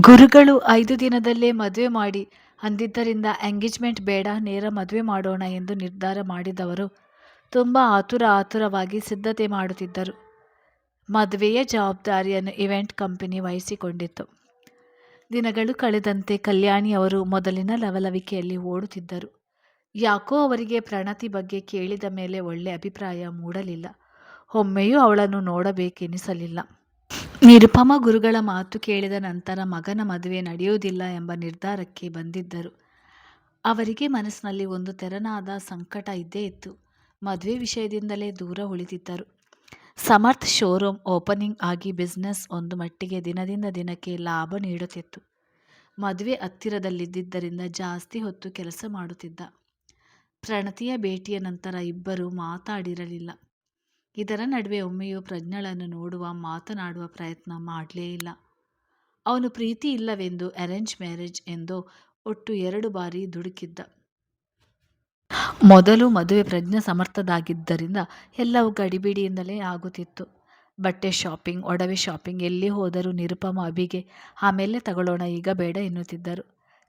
ಗುರುಗಳು ಐದು ದಿನದಲ್ಲೇ ಮದುವೆ ಮಾಡಿ, ಅಂದಿದ್ದರಿಂದ ಎಂಗೇಜ್ಮೆಂಟ್ ಬೇಡ, ನೇರ ಮದುವೆ ಮಾಡೋಣ ಎಂದು ನಿರ್ಧಾರ ಮಾಡಿದವರು ತುಂಬ ಆತುರ ಆತುರವಾಗಿ ಸಿದ್ಧತೆ ಮಾಡುತ್ತಿದ್ದರು. ಮದುವೆಯ ಜವಾಬ್ದಾರಿಯನ್ನು ಇವೆಂಟ್ ಕಂಪನಿ ವಹಿಸಿಕೊಂಡಿತ್ತು. ದಿನಗಳು ಕಳೆದಂತೆ ಕಲ್ಯಾಣಿ ಅವರು ಮೊದಲಿನ ಲವಲವಿಕೆಯಲ್ಲಿ ಓಡುತ್ತಿದ್ದರು. ಯಾಕೋ ಅವರಿಗೆ ಪ್ರಣತಿ ಬಗ್ಗೆ ಕೇಳಿದ ಮೇಲೆ ಒಳ್ಳೆ ಅಭಿಪ್ರಾಯ ಮೂಡಲಿಲ್ಲ. ಒಮ್ಮೆಯೂ ಅವಳನ್ನು ನೋಡಬೇಕೆನಿಸಲಿಲ್ಲ. ನಿರುಪಮ ಗುರುಗಳ ಮಾತು ಕೇಳಿದ ನಂತರ ಮಗನ ಮದುವೆ ನಡೆಯುವುದಿಲ್ಲ ಎಂಬ ನಿರ್ಧಾರಕ್ಕೆ ಬಂದಿದ್ದರು. ಅವರಿಗೆ ಮನಸ್ಸಿನಲ್ಲಿ ಒಂದು ತೆರನಾದ ಸಂಕಟ ಇದ್ದೇ ಇತ್ತು. ಮದುವೆ ವಿಷಯದಿಂದಲೇ ದೂರ ಉಳಿದಿದ್ದರು. ಸಮರ್ಥ್ ಶೋರೂಮ್ ಓಪನಿಂಗ್ ಆಗಿ ಬಿಸ್ನೆಸ್ ಒಂದು ಮಟ್ಟಿಗೆ ದಿನದಿಂದ ದಿನಕ್ಕೆ ಲಾಭ ನೀಡುತ್ತಿತ್ತು. ಮದುವೆ ಹತ್ತಿರದಲ್ಲಿದ್ದರಿಂದ ಜಾಸ್ತಿ ಹೊತ್ತು ಕೆಲಸ ಮಾಡುತ್ತಿದ್ದ. ಪ್ರಣತಿಯ ಭೇಟಿಯ ನಂತರ ಇಬ್ಬರು ಮಾತಾಡಿರಲಿಲ್ಲ. ಇದರ ನಡುವೆ ಒಮ್ಮೆಯೂ ಪ್ರಜ್ಞಳನ್ನು ನೋಡುವ, ಮಾತನಾಡುವ ಪ್ರಯತ್ನ ಮಾಡಲೇ ಇಲ್ಲ. ಅವನು ಪ್ರೀತಿ ಇಲ್ಲವೆಂದು ಅರೇಂಜ್ ಮ್ಯಾರೇಜ್ ಎಂದು ಒಟ್ಟು ಎರಡು ಬಾರಿ ದುಡುಕಿದ್ದ. ಮೊದಲು ಮದುವೆ ಪ್ರಜ್ಞೆ ಸಮರ್ಥದಾಗಿದ್ದರಿಂದ ಎಲ್ಲವೂ ಗಡಿಬಿಡಿಯಿಂದಲೇ ಆಗುತ್ತಿತ್ತು. ಬಟ್ಟೆ ಶಾಪಿಂಗ್ ಒಡವೆ ಶಾಪಿಂಗ್ ಎಲ್ಲಿ ಹೋದರೂ ನಿರುಪಮ ಅಭಿಗೆ, ಆಮೇಲೆ ತಗೊಳ್ಳೋಣ, ಈಗ ಬೇಡ ಎನ್ನುತ್ತಿದ್ದರು.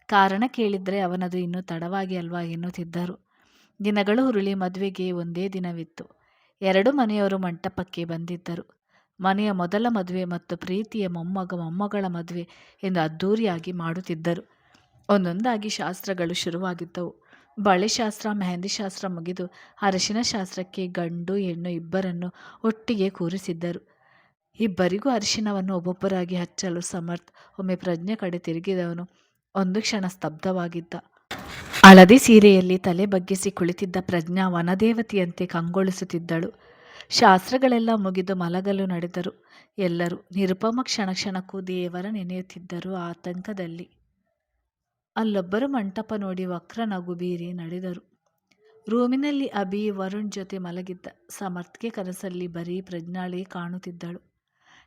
ಕಾರಣ ಕೇಳಿದರೆ ಅವನದು ಇನ್ನೂ ತಡವಾಗಿ ಅಲ್ವಾ ಎನ್ನುತ್ತಿದ್ದರು. ದಿನಗಳು ಹುರುಳಿ ಮದುವೆಗೆ ಒಂದೇ ದಿನವಿತ್ತು. ಎರಡು ಮನೆಯವರು ಮಂಟಪಕ್ಕೆ ಬಂದಿದ್ದರು. ಮನೆಯ ಮೊದಲ ಮದುವೆ ಮತ್ತು ಪ್ರೀತಿಯ ಮೊಮ್ಮಗ ಮೊಮ್ಮಗಳ ಮದುವೆ ಎಂದು ಅದ್ಧೂರಿಯಾಗಿ ಮಾಡುತ್ತಿದ್ದರು. ಒಂದೊಂದಾಗಿ ಶಾಸ್ತ್ರಗಳು ಶುರುವಾಗಿದ್ದವು. ಬಳೆ ಶಾಸ್ತ್ರ, ಮೆಹಂದಿ ಶಾಸ್ತ್ರ ಮುಗಿದು ಅರಶಿನ ಶಾಸ್ತ್ರಕ್ಕೆ ಗಂಡು, ಹೆಣ್ಣು ಇಬ್ಬರನ್ನು ಒಟ್ಟಿಗೆ ಕೂರಿಸಿದ್ದರು. ಇಬ್ಬರಿಗೂ ಅರಿಶಿನವನ್ನು ಒಬ್ಬೊಬ್ಬರಾಗಿ ಹಚ್ಚಲು ಸಮರ್ಥ್, ಒಮ್ಮೆ ಪ್ರಜ್ಞೆ ಕಡೆ ತಿರುಗಿದವನು ಒಂದು ಕ್ಷಣ ಸ್ತಬ್ಧವಾಗಿದ್ದ. ಹಳದಿ ಸೀರೆಯಲ್ಲಿ ತಲೆ ಬಗ್ಗಿಸಿ ಕುಳಿತಿದ್ದ ಪ್ರಜ್ಞಾ ವನದೇವತೆಯಂತೆ ಕಂಗೊಳಿಸುತ್ತಿದ್ದಳು. ಶಾಸ್ತ್ರಗಳೆಲ್ಲ ಮುಗಿದು ಮಲಗಲು ನಡೆದರು. ಎಲ್ಲರೂ ನಿರುಪಮ ಕ್ಷಣ ಕ್ಷಣಕ್ಕೂ ದೇವರ ನೆನೆಯುತ್ತಿದ್ದರು ಆತಂಕದಲ್ಲಿ. ಅಲ್ಲೊಬ್ಬರು ಮಂಟಪ ನೋಡಿ ವಕ್ರ ನಗುಬೀರಿ ನಡೆದರು. ರೂಮಿನಲ್ಲಿ ಅಭಿ ವರುಣ್ ಜೊತೆ ಮಲಗಿದ್ದ. ಸಮರ್ಥ್ಗೆ ಕನಸಲ್ಲಿ ಬರೀ ಪ್ರಜ್ಞಾಳೆ ಕಾಣುತ್ತಿದ್ದಳು.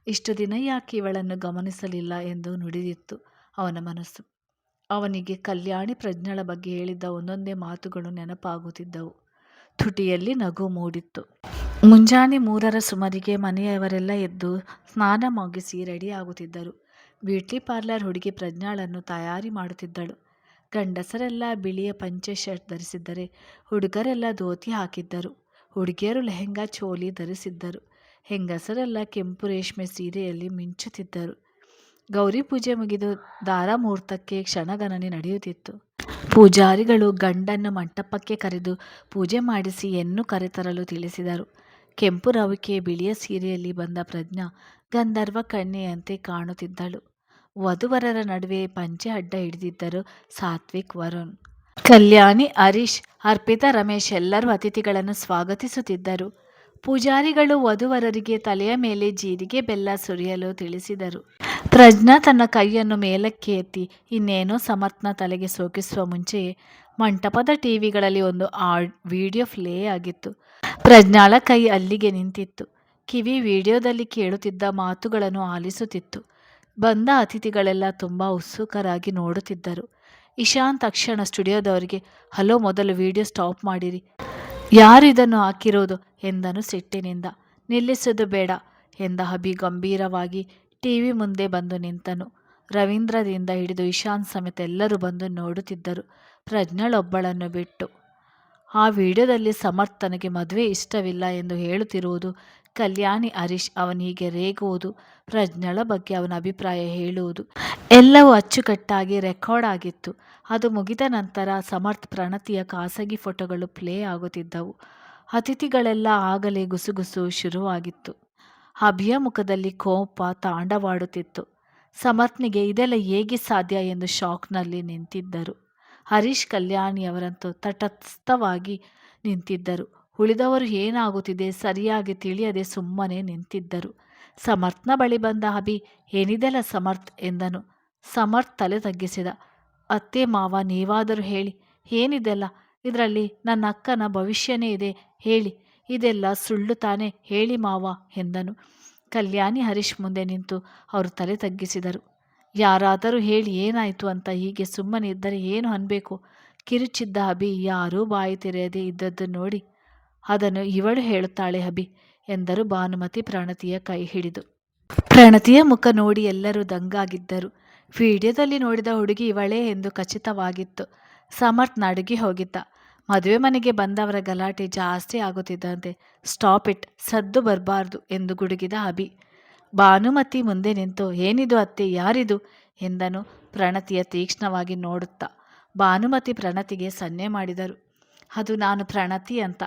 ಇಷ್ಟು ದಿನ ಯಾಕೆ ಇವಳನ್ನು ಗಮನಿಸಲಿಲ್ಲ ಎಂದು ನುಡಿದಿತ್ತು ಅವನ ಮನಸ್ಸು. ಅವನಿಗೆ ಕಲ್ಯಾಣಿ ಪ್ರಜ್ಞಳ ಬಗ್ಗೆ ಹೇಳಿದ್ದ ಒಂದೊಂದೇ ಮಾತುಗಳು ನೆನಪಾಗುತ್ತಿದ್ದವು. ತುಟಿಯಲ್ಲಿ ನಗು ಮೂಡಿತ್ತು. ಮುಂಜಾನೆ ಮೂರರ ಸುಮಾರಿಗೆ ಮನೆಯವರೆಲ್ಲ ಎದ್ದು ಸ್ನಾನ ಮುಗಿಸಿ ರೆಡಿಯಾಗುತ್ತಿದ್ದರು ಬ್ಯೂಟಿ ಪಾರ್ಲರ್ ಹುಡುಗಿ ಪ್ರಜ್ಞಾಳನ್ನು ತಯಾರಿ ಮಾಡುತ್ತಿದ್ದಳು. ಗಂಡಸರೆಲ್ಲ ಬಿಳಿಯ ಪಂಚೆ ಶರ್ಟ್ ಧರಿಸಿದ್ದರೆ ಹುಡುಗರೆಲ್ಲ ಧೋತಿ ಹಾಕಿದ್ದರು. ಹುಡುಗಿಯರು ಲೆಹೆಂಗಾ ಚೋಲಿ ಧರಿಸಿದ್ದರು. ಹೆಂಗಸರೆಲ್ಲ ಕೆಂಪು ರೇಷ್ಮೆ ಸೀರೆಯಲ್ಲಿ ಮಿಂಚುತ್ತಿದ್ದರು. ಗೌರಿ ಪೂಜೆ ಮುಗಿದು ದಾರಾಮುಹೂರ್ತಕ್ಕೆ ಕ್ಷಣಗಣನೆ ನಡೆಯುತ್ತಿತ್ತು. ಪೂಜಾರಿಗಳು ಗಂಡನ್ನು ಮಂಟಪಕ್ಕೆ ಕರೆದು ಪೂಜೆ ಮಾಡಿಸಿ ಎನ್ನು ಕರೆತರಲು ತಿಳಿಸಿದರು. ಕೆಂಪು ರವಿಕೆ ಬಿಳಿಯ ಸೀರೆಯಲ್ಲಿ ಬಂದ ಪ್ರಜ್ಞಾ ಗಂಧರ್ವ ಕಣ್ಣೆಯಂತೆ ಕಾಣುತ್ತಿದ್ದಳು. ವಧುವರರ ನಡುವೆ ಪಂಚೆ ಅಡ್ಡ ಹಿಡಿದಿದ್ದರು ಸಾತ್ವಿಕ್ ವರುಣ್. ಕಲ್ಯಾಣಿ, ಹರೀಶ್, ಅರ್ಪಿತಾ, ರಮೇಶ್ ಎಲ್ಲರೂ ಅತಿಥಿಗಳನ್ನು ಸ್ವಾಗತಿಸುತ್ತಿದ್ದರು. ಪೂಜಾರಿಗಳು ವಧುವರರಿಗೆ ತಲೆಯ ಮೇಲೆ ಜೀರಿಗೆ ಬೆಲ್ಲ ಸುರಿಯಲು ತಿಳಿಸಿದರು. ಪ್ರಜ್ಞಾ ತನ್ನ ಕೈಯನ್ನು ಮೇಲಕ್ಕೆ ಎತ್ತಿ, ಇನ್ನೇನೋ ಸಮರ್ಥನ ತಲೆಗೆ ಸೋಕಿಸುವ ಮುಂಚೆಯೇ ಮಂಟಪದ ಟಿವಿಗಳಲ್ಲಿ ಒಂದು ಆಡ್, ವಿಡಿಯೋ ಫ್ಲೇ ಆಗಿತ್ತು. ಪ್ರಜ್ಞಾಳ ಕೈ ಅಲ್ಲಿಗೆ ನಿಂತಿತ್ತು. ಕಿವಿ ವಿಡಿಯೋದಲ್ಲಿ ಕೇಳುತ್ತಿದ್ದ ಮಾತುಗಳನ್ನು ಆಲಿಸುತ್ತಿತ್ತು. ಬಂದ ಅತಿಥಿಗಳೆಲ್ಲ ತುಂಬ ಉತ್ಸುಕರಾಗಿ ನೋಡುತ್ತಿದ್ದರು. ಇಶಾಂತ್ ತಕ್ಷಣ ಸ್ಟುಡಿಯೋದವರಿಗೆ, ಹಲೋ, ಮೊದಲು ವಿಡಿಯೋ ಸ್ಟಾಪ್ ಮಾಡಿರಿ. ಯಾರು ಇದನ್ನು ಹಾಕಿರೋದು? ಎಂದನು ಸಿಟ್ಟಿನಿಂದ. ನಿಲ್ಲಿಸೋದು ಬೇಡ, ಎಂದ ಅಭಿ ಗಂಭೀರವಾಗಿ. ಟಿವಿ ಮುಂದೆ ಬಂದು ನಿಂತನು. ರವೀಂದ್ರದಿಂದ ಹಿಡಿದು ಇಶಾನ್ ಸಮೇತ ಎಲ್ಲರೂ ಬಂದು ನೋಡುತ್ತಿದ್ದರು. ಪ್ರಜ್ಞಳೊಬ್ಬಳನ್ನು ಬಿಟ್ಟು, ಆ ವಿಡಿಯೋದಲ್ಲಿ ಸಮರ್ಥನಿಗೆ ಮದುವೆ ಇಷ್ಟವಿಲ್ಲ ಎಂದು ಹೇಳುತ್ತಿರುವುದು ಕಲ್ಯಾಣಿ ಹರೀಶ್ ಅವನಿಗೆ ರೇಗುವುದು, ಪ್ರಜ್ಞಳ ಬಗ್ಗೆ ಅವನ ಅಭಿಪ್ರಾಯ ಹೇಳುವುದು. ಎಲ್ಲವೂ ಅಚ್ಚುಕಟ್ಟಾಗಿ ರೆಕಾರ್ಡ್ ಆಗಿತ್ತು. ಅದು ಮುಗಿದ ನಂತರ ಸಮರ್ಥ್ ಪ್ರಣತಿಯ ಖಾಸಗಿ ಫೋಟೋಗಳು ಪ್ಲೇ ಆಗುತ್ತಿದ್ದವು. ಅತಿಥಿಗಳೆಲ್ಲ ಆಗಲೇ ಗುಸುಗುಸು ಶುರುವಾಗಿತ್ತು. ಅಭಿಯ ಮುಖದಲ್ಲಿ ಕೋಪ ತಾಂಡವಾಡುತ್ತಿತ್ತು. ಸಮರ್ಥ್ನಿಗೆ ಇದೆಲ್ಲ ಹೇಗೆ ಸಾಧ್ಯ ಎಂದು ಶಾಕ್ನಲ್ಲಿ ನಿಂತಿದ್ದರು. ಹರೀಶ್ ಕಲ್ಯಾಣಿಯವರಂತೂ ತಟಸ್ಥವಾಗಿ ನಿಂತಿದ್ದರು. ಉಳಿದವರು ಏನಾಗುತ್ತಿದೆ ಸರಿಯಾಗಿ ತಿಳಿಯದೆ ಸುಮ್ಮನೆ ನಿಂತಿದ್ದರು. ಸಮರ್ಥ್ನ ಬಳಿ ಬಂದ ಅಭಿ, ಏನಿದೆಲ್ಲ ಸಮರ್ಥ್ ಎಂದನು. ಸಮರ್ಥ್ ತಲೆ ತಗ್ಗಿಸಿದ. ಅತ್ತೆ ಮಾವ, ನೀವಾದರೂ ಹೇಳಿ. ಏನಿದೆಲ್ಲ? ಇದರಲ್ಲಿ ನನ್ನ ಅಕ್ಕನ ಭವಿಷ್ಯನೇ ಇದೆ, ಹೇಳಿ. ಇದೆಲ್ಲ ಸುಳ್ಳು ತಾನೆ, ಹೇಳಿ ಮಾವ ಎಂದನು. ಕಲ್ಯಾಣಿ ಹರೀಶ್ ಮುಂದೆ ನಿಂತು ಅವರು ತಲೆ ತಗ್ಗಿಸಿದರು. ಯಾರಾದರೂ ಹೇಳಿ ಏನಾಯಿತು ಅಂತ ಹೀಗೆ ಸುಮ್ಮನೆ ಇದ್ದರೆ ಏನು ಅನ್ಬೇಕು? ಕಿರುಚಿದ್ದ ಅಭಿ ಯಾರೂ ಬಾಯಿ ತೆರೆಯದೆ ಇದ್ದದ್ದು ನೋಡಿ. ಅದನ್ನು ಇವಳು ಹೇಳುತ್ತಾಳೆ, ಅಭಿ, ಎಂದರು ಭಾನುಮತಿ ಪ್ರಣತಿಯ ಕೈ ಹಿಡಿದು. ಪ್ರಣತಿಯ ಮುಖ ನೋಡಿ ಎಲ್ಲರೂ ದಂಗಾಗಿದ್ದರು. ವಿಡಿಯೋದಲ್ಲಿ ನೋಡಿದ ಹುಡುಗಿ ಇವಳೇ ಎಂದು ಖಚಿತವಾಗಿತ್ತು. ಸಮರ್ಥ್ ನಡುಗಿ ಹೋಗಿದ್ದ. ಮದುವೆ ಮನೆಗೆ ಬಂದವರ ಗಲಾಟೆ ಜಾಸ್ತಿ ಆಗುತ್ತಿದ್ದಂತೆ, ಸ್ಟಾಪ್ ಇಟ್, ಸದ್ದು ಬರಬಾರ್ದು, ಎಂದು ಗುಡುಗಿದ ಅಭಿ. ಭಾನುಮತಿ ಮುಂದೆ ನಿಂತು, ಏನಿದು ಅತ್ತೆ, ಯಾರಿದು? ಎಂದನು ಪ್ರಣತಿಯ ತೀಕ್ಷ್ಣವಾಗಿ ನೋಡುತ್ತಾ. ಭಾನುಮತಿ ಪ್ರಣತಿಗೆ ಸನ್ನೆ ಮಾಡಿದರು. ಅದು ನಾನು ಪ್ರಣತಿ, ಅಂತ.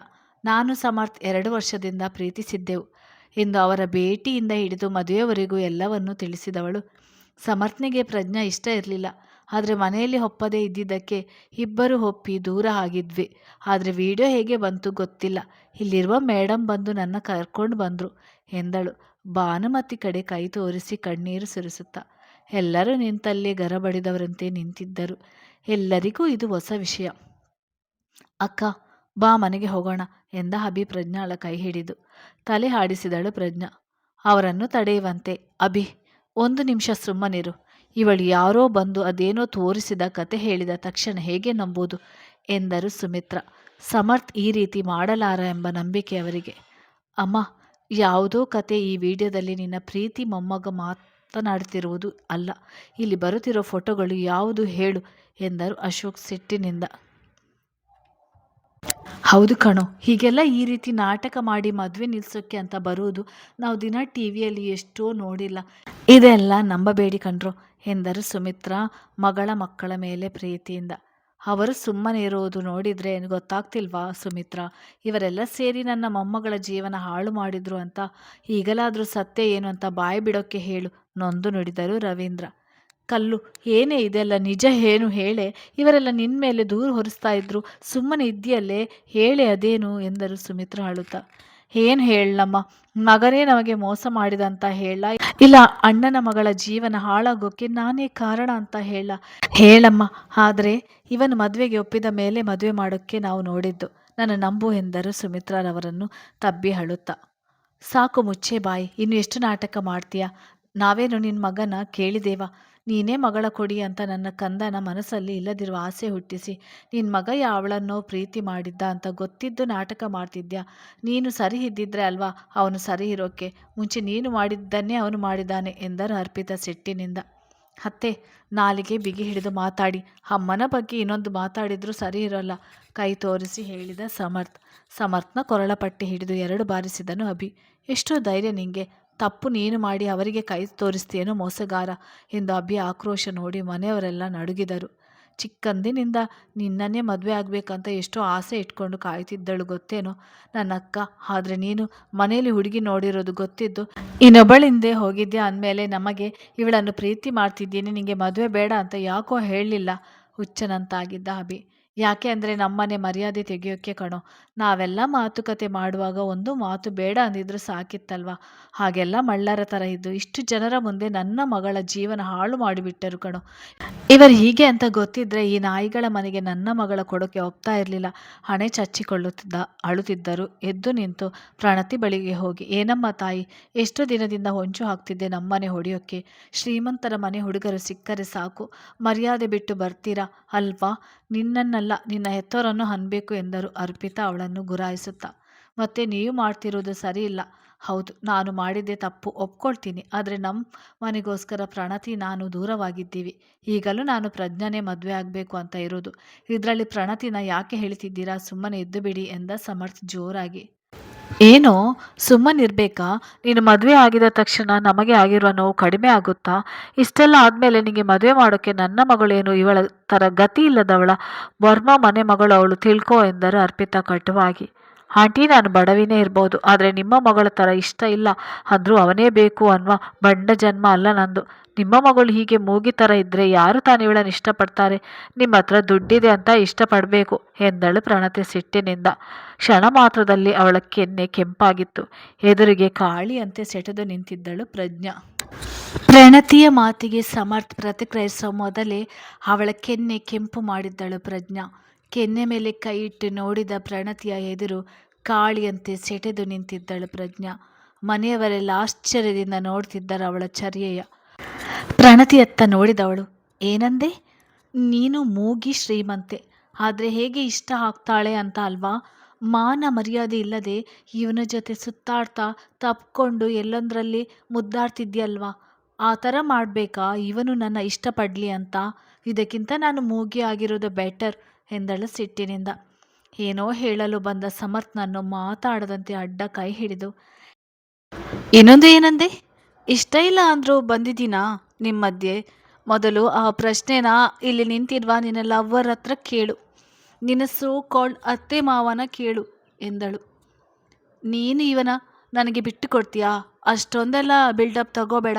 ನಾನು ಸಮರ್ಥ್ ಎರಡು ವರ್ಷದಿಂದ ಪ್ರೀತಿಸಿದ್ದೆವು ಎಂದು ಅವರ ಭೇಟಿಯಿಂದ ಹಿಡಿದು ಮದುವೆವರೆಗೂ ಎಲ್ಲವನ್ನೂ ತಿಳಿಸಿದವಳು. ಸಮರ್ಥ್ನಿಗೆ ಪ್ರಜ್ಞಾ ಇಷ್ಟ ಇರಲಿಲ್ಲ. ಆದರೆ ಮನೆಯಲ್ಲಿ ಒಪ್ಪದೇ ಇದ್ದಿದ್ದಕ್ಕೆ ಇಬ್ಬರು ಒಪ್ಪಿ ದೂರ ಆಗಿದ್ವಿ. ಆದರೆ ವಿಡಿಯೋ ಹೇಗೆ ಬಂತು ಗೊತ್ತಿಲ್ಲ. ಇಲ್ಲಿರುವ ಮೇಡಮ್ ಬಂದು ನನ್ನ ಕರ್ಕೊಂಡು ಬಂದರು ಎಂದಳು. ಭಾನುಮತಿ ಕಡೆ ಕೈ ತೋರಿಸಿ ಕಣ್ಣೀರು ಸುರಿಸುತ್ತಾ. ಎಲ್ಲರೂ ನಿಂತಲ್ಲೇ ಗರಬಡಿದವರಂತೆ ನಿಂತಿದ್ದರು. ಎಲ್ಲರಿಗೂ ಇದು ಹೊಸ ವಿಷಯ. ಅಕ್ಕ ಬಾ ಮನೆಗೆ ಹೋಗೋಣ ಎಂದ ಅಭಿ ಪ್ರಜ್ಞಾಳ ಕೈ ಹಿಡಿದು. ತಲೆ ಹಾಡಿಸಿದಳು ಪ್ರಜ್ಞಾ. ಅವರನ್ನು ತಡೆಯುವಂತೆ. ಅಭಿ, ಒಂದು ನಿಮಿಷ ಸುಮ್ಮನಿರು. ಇವಳು ಯಾರೋ ಬಂದು ಅದೇನೋ ತೋರಿಸಿದ ಕತೆ ಹೇಳಿದ ತಕ್ಷಣ ಹೇಗೆ ನಂಬುವುದು? ಎಂದರು ಸುಮಿತ್ರ. ಸಮರ್ಥ್ ಈ ರೀತಿ ಮಾಡಲಾರ ಎಂಬ ನಂಬಿಕೆ ಅವರಿಗೆ. ಅಮ್ಮ, ಯಾವುದೋ ಕತೆ ಈ ವಿಡಿಯೋದಲ್ಲಿ ನಿನ್ನ ಪ್ರೀತಿ ಮೊಮ್ಮಗ ಮಾತನಾಡುತ್ತಿರುವುದು ಅಲ್ಲ. ಇಲ್ಲಿ ಬರುತ್ತಿರೋ ಫೋಟೋಗಳು ಯಾವುದು ಹೇಳು ಎಂದರು ಅಶೋಕ್ ಸಿಟ್ಟಿನಿಂದ. ಹೌದು ಕಣೋ. ಹೀಗೆಲ್ಲ ಈ ರೀತಿ ನಾಟಕ ಮಾಡಿ ಮದುವೆ ನಿಲ್ಸೋಕ್ಕೆ ಅಂತ ಬರುವುದು ನಾವು ದಿನ ಟಿ ವಿಯಲ್ಲಿ ಎಷ್ಟೋ ನೋಡಿಲ್ಲ. ಇದೆಲ್ಲ ನಂಬಬೇಡಿ ಕಣ್ರು, ಎಂದರು ಸುಮಿತ್ರಾ ಮಗಳ ಮಕ್ಕಳ ಮೇಲೆ ಪ್ರೀತಿಯಿಂದ. ಅವರು ಸುಮ್ಮನೆ ಇರುವುದು ನೋಡಿದರೆ ಗೊತ್ತಾಗ್ತಿಲ್ವಾ ಸುಮಿತ್ರ? ಇವರೆಲ್ಲ ಸೇರಿ ನನ್ನ ಮೊಮ್ಮಗಳ ಜೀವನ ಹಾಳು ಮಾಡಿದ್ರು ಅಂತ, ಈಗಲಾದರೂ ಸತ್ಯ ಏನು ಅಂತ ಬಾಯಿ ಬಿಡೋಕ್ಕೆ ಹೇಳು, ನೊಂದು ನುಡಿದರು ರವೀಂದ್ರ. ಕಲ್ಲು, ಏನೇ ಇದೆಲ್ಲ ನಿಜ ಏನು ಹೇಳೆ? ಇವರೆಲ್ಲ ನಿನ್ನ ಮೇಲೆ ದೂರು ಹೊರಿಸ್ತಾ ಇದ್ರು. ಸುಮ್ಮನೆ ಇದೆಯಲ್ಲೇ ಹೇಳೆ ಅದೇನು? ಎಂದರು ಸುಮಿತ್ರ ಅಳುತ್ತಾ. ಏನು ಹೇಳಮ್ಮ ಮಗನೇ ನಮಗೆ ಮೋಸ ಮಾಡಿದ ಅಂತ ಹೇಳ? ಇಲ್ಲ, ಅಣ್ಣನ ಮಗಳ ಜೀವನ ಹಾಳಾಗೋಕ್ಕೆ ನಾನೇ ಕಾರಣ ಅಂತ ಹೇಳ. ಹೇಳಮ್ಮ, ಆದರೆ ಇವನು ಮದುವೆಗೆ ಒಪ್ಪಿದ ಮೇಲೆ ಮದುವೆ ಮಾಡೋಕ್ಕೆ ನಾವು ನೋಡಿದ್ದು. ನನ್ನ ನಂಬು ಎಂದರು ಸುಮಿತ್ರಾರವರನ್ನು ತಬ್ಬಿ ಅಳುತ್ತಾ. ಸಾಕು ಮುಚ್ಚೆ ಬಾಯಿ, ಇನ್ನು ಎಷ್ಟು ನಾಟಕ ಮಾಡ್ತೀಯ? ನಾವೇನು ನಿನ್ನ ಮಗನ ಕೇಳಿದೇವ? ನೀನೇ ಮಗಳ ಕೊಡಿ ಅಂತ ನನ್ನ ಕಂದನ ಮನಸ್ಸಲ್ಲಿ ಇಲ್ಲದಿರುವ ಆಸೆ ಹುಟ್ಟಿಸಿ. ನಿನ್ನ ಮಗ ಯಾವಳನ್ನೋ ಪ್ರೀತಿ ಮಾಡಿದ್ದ ಅಂತ ಗೊತ್ತಿದ್ದು ನಾಟಕ ಮಾಡ್ತಿದ್ಯಾ? ನೀನು ಸರಿ ಇದ್ದಿದ್ರೆ ಅಲ್ವಾ ಅವನು ಸರಿ ಇರೋಕ್ಕೆ ಮುಂಚೆ ನೀನು ಮಾಡಿದ್ದನ್ನೇ ಅವನು ಮಾಡಿದ್ದಾನೆ ಎಂದರು ಅರ್ಪಿತ ಸಿಟ್ಟಿನಿಂದ. ಅತ್ತೆ, ನಾಲಿಗೆ ಬಿಗಿ ಹಿಡಿದು ಮಾತಾಡಿ. ಅಮ್ಮನ ಬಗ್ಗೆ ಇನ್ನೊಂದು ಮಾತಾಡಿದರೂ ಸರಿ ಇರೋಲ್ಲ, ಕೈ ತೋರಿಸಿ ಹೇಳಿದ ಸಮರ್ಥ್. ಸಮರ್ಥ್ನ ಕೊರಳಪಟ್ಟಿ ಹಿಡಿದು ಎರಡು ಬಾರಿಸಿದನು ಅಭಿ. ಎಷ್ಟು ಧೈರ್ಯ ನಿಂಗೆ. ತಪ್ಪು ನೀನು ಮಾಡಿ ಅವರಿಗೆ ಕೈ ತೋರಿಸ್ತೇನೋ ಮೋಸಗಾರ ಎಂದು ಅಭಿ ಆಕ್ರೋಶ ನೋಡಿ ಮನೆಯವರೆಲ್ಲ ನಡುಗಿದರು. ಚಿಕ್ಕಂದಿನಿಂದ ನಿನ್ನನ್ನೇ ಮದುವೆ ಆಗಬೇಕಂತ ಎಷ್ಟೋ ಆಸೆ ಇಟ್ಕೊಂಡು ಕಾಯ್ತಿದ್ದಳು ಗೊತ್ತೇನೋ? ನನ್ನ ಅಕ್ಕ ಆದರೆ ನೀನು ಮನೆಯಲ್ಲಿ ಹುಡುಗಿ ನೋಡಿರೋದು ಗೊತ್ತಿದ್ದು ಇನ್ನೊಬ್ಬಳಿಂದೆ ಹೋಗಿದ್ದೆ ಅಂದಮೇಲೆ ನಮಗೆ ಇವಳನ್ನು ಪ್ರೀತಿ ಮಾಡ್ತಿದ್ದೀನಿ ನಿನಗೆ ಮದುವೆ ಬೇಡ ಅಂತ ಯಾಕೋ ಹೇಳಲಿಲ್ಲ ಹುಚ್ಚನಂತಾಗಿದ್ದ ಅಭಿ. ಯಾಕೆ ಅಂದರೆ ನಮ್ಮನೆ ಮರ್ಯಾದೆ ತೆಗೆಯೋಕ್ಕೆ ಕಣೋ. ನಾವೆಲ್ಲ ಮಾತುಕತೆ ಮಾಡುವಾಗ ಒಂದು ಮಾತು ಬೇಡ ಅಂದಿದ್ರು ಸಾಕಿತ್ತಲ್ವ? ಹಾಗೆಲ್ಲ ಮಳ್ಳರ ಥರ ಇದ್ದು ಇಷ್ಟು ಜನರ ಮುಂದೆ ನನ್ನ ಮಗಳ ಜೀವನ ಹಾಳು ಮಾಡಿಬಿಟ್ಟರು ಕಣೋ. ಇವರು ಹೀಗೆ ಅಂತ ಗೊತ್ತಿದ್ರೆ ಈ ನಾಯಿಗಳ ಮನೆಗೆ ನನ್ನ ಮಗಳ ಕೊಡೋಕೆ ಒಪ್ತಾ ಇರಲಿಲ್ಲ. ಹಣೆ ಚಚ್ಚಿಕೊಳ್ಳುತ್ತಿದ್ದ, ಅಳುತ್ತಿದ್ದರು. ಎದ್ದು ನಿಂತು, ಪ್ರಣತಿ ಬಳಿಗೆ ಹೋಗಿ, ಏನಮ್ಮ ತಾಯಿ, ಎಷ್ಟು ದಿನದಿಂದ ಹೊಂಚು ಹಾಕ್ತಿದ್ದೆ ನಮ್ಮನೆ ಹೊಡೆಯೋಕ್ಕೆ. ಶ್ರೀಮಂತರ ಮನೆ ಹುಡುಗರು ಸಿಕ್ಕರೆ ಸಾಕು. ಮರ್ಯಾದೆ ಬಿಟ್ಟು ಬರ್ತೀರಾ? ಅಲ್ವಾ? ನಿನ್ನನ್ನಲ್ಲ, ನಿನ್ನ ಹೆತ್ತವರನ್ನು ಅನ್ಬೇಕು ಎಂದರು. ಅರ್ಪಿತಾ ಅವಳನ್ನು ಗುರಾಯಿಸುತ್ತಾ, ಮತ್ತೆ ನೀವು ಮಾಡ್ತಿರೋದು ಸರಿ ಇಲ್ಲ ಹೌದು, ನಾನು ಮಾಡಿದ್ದೆ ತಪ್ಪು, ಒಪ್ಕೊಳ್ತೀನಿ. ಆದರೆ ನಮ್ಮ ಮನೆಗೋಸ್ಕರ ಪ್ರಣತಿ, ನಾನು ದೂರವಾಗಿದ್ದೀವಿ. ಈಗಲೂ ನಾನು ಪ್ರಜ್ಞಾನೇ ಮದುವೆ ಆಗಬೇಕು ಅಂತ ಇರೋದು. ಇದರಲ್ಲಿ ಪ್ರಣತಿನ ಯಾಕೆ ಹೇಳ್ತಿದ್ದೀರಾ? ಸುಮ್ಮನೆ ಎದ್ದು ಬಿಡಿ ಎಂದ ಸಮರ್ಥ್ ಜೋರಾಗಿ. ಏನೋ ಸುಮ್ಮನಿರ್ಬೇಕಾ ನೀನು ಮದುವೆ ಆಗಿದ ತಕ್ಷಣ ನಮಗೆ ಆಗಿರುವ ನೋವು ಕಡಿಮೆ ಆಗುತ್ತಾ? ಇಷ್ಟೆಲ್ಲ ಆದಮೇಲೆ ನಿನಗೆ ಮದುವೆ ಮಾಡೋಕ್ಕೆ ನನ್ನ ಮಗಳೇನು ಇವಳ ಥರ ಗತಿ ಇಲ್ಲದವಳ? ವರ್ಮ ಮನೆ ಮಗಳು ಅವಳು ತಿಳ್ಕೊ ಎಂದರು ಅರ್ಪಿತಾ ಕಟುವಾಗಿ. ಆಂಟಿ, ನಾನು ಬಡವಿನೇ ಇರ್ಬೋದು, ಆದರೆ ನಿಮ್ಮ ಮಗಳ ಥರ ಇಷ್ಟ ಇಲ್ಲ, ಅಂದರೂ ಅವನೇ ಬೇಕು ಅನ್ನುವ ಬಣ್ಣ ಜನ್ಮ ಅಲ್ಲ ನಂದು. ನಿಮ್ಮ ಮಗಳು ಹೀಗೆ ಮೂಗಿ ಥರ ಇದ್ದರೆ ಯಾರು ತಾನು ಇವಳನ್ನು ಇಷ್ಟಪಡ್ತಾರೆ? ನಿಮ್ಮ ಹತ್ರ ದುಡ್ಡಿದೆ ಅಂತ ಇಷ್ಟಪಡಬೇಕು, ಎಂದಳು ಪ್ರಣತಿ ಸಿಟ್ಟಿನಿಂದ. ಕ್ಷಣ ಮಾತ್ರದಲ್ಲಿ ಅವಳ ಕೆನ್ನೆ ಕೆಂಪಾಗಿತ್ತು. ಎದುರಿಗೆ ಕಾಳಿಯಂತೆ ಸೆಟೆದು ನಿಂತಿದ್ದಳು ಪ್ರಜ್ಞಾ. ಪ್ರಣತಿಯ ಮಾತಿಗೆ ಸಮರ್ಥ, ಪ್ರತಿಕ್ರಿಯಿಸುವ ಮೊದಲೇ ಅವಳ ಕೆನ್ನೆ ಕೆಂಪು ಮಾಡಿದ್ದಳು ಪ್ರಜ್ಞಾ. ಕೆನ್ನೆ ಮೇಲೆ ಕೈ ಇಟ್ಟು ನೋಡಿದ ಪ್ರಣತಿಯ ಎದುರು ಕಾಳಿಯಂತೆ ಸೆಟೆದು ನಿಂತಿದ್ದಳು ಪ್ರಜ್ಞಾ. ಮನೆಯವರೆಲ್ಲ ಆಶ್ಚರ್ಯದಿಂದ ನೋಡ್ತಿದ್ದರು ಅವಳ ಚರ್ಯೆಯ. ಪ್ರಣತಿಯತ್ತ ನೋಡಿದವಳು, ಏನಂದೆ? ನೀನು ಮೂಗಿ ಶ್ರೀಮಂತೆ. ಆದರೆ ಹೇಗೆ ಇಷ್ಟ ಆಗ್ತಾಳೆ ಅಂತ ಅಲ್ವಾ? ಮಾನ ಮರ್ಯಾದೆ ಇಲ್ಲದೆ ಇವನ ಜೊತೆ ಸುತ್ತಾಡ್ತಾ ತಪ್ಕೊಂಡು ಎಲ್ಲೊಂದರಲ್ಲಿ ಮುದ್ದಾಡ್ತಿದ್ಯಲ್ವಾ? ಆ ಥರ ಮಾಡಬೇಕಾ? ಇವನು ನನ್ನ ಇಷ್ಟಪಡಲಿ ಅಂತ. ಇದಕ್ಕಿಂತ ನಾನು ಮೂಗಿ ಆಗಿರೋದು ಬೆಟರ್ ಎಂದಳು ಸಿಟ್ಟಿನಿಂದ. ಏನೋ ಹೇಳಲು ಬಂದ ಸಮರ್ಥ್ನನ್ನು ಮಾತಾಡದಂತೆ ಅಡ್ಡ ಕೈ ಹಿಡಿದು, ಇನ್ನೊಂದು ಏನಂದೆ? ಇಷ್ಟ ಇಲ್ಲ ಅಂದರೂ ಬಂದಿದ್ದೀನಾ? ನಿಮ್ಮ ಮಧ್ಯೆ ಮೊದಲು ಆ ಪ್ರಶ್ನೆನ? ಇಲ್ಲಿ ನಿಂತಿರುವ ನಿನ್ನ ಲವ್ವರ್ ಹತ್ರ ಕೇಳು. ನಿನ್ನ ಸೋ ಅತ್ತೆ ಮಾವನ ಕೇಳು, ಎಂದಳು. ನೀನು ಇವನ ನನಗೆ ಬಿಟ್ಟು ಕೊಡ್ತೀಯಾ? ಅಷ್ಟೊಂದೆಲ್ಲ ಬಿಲ್ಡಪ್ ತಗೋಬೇಡ.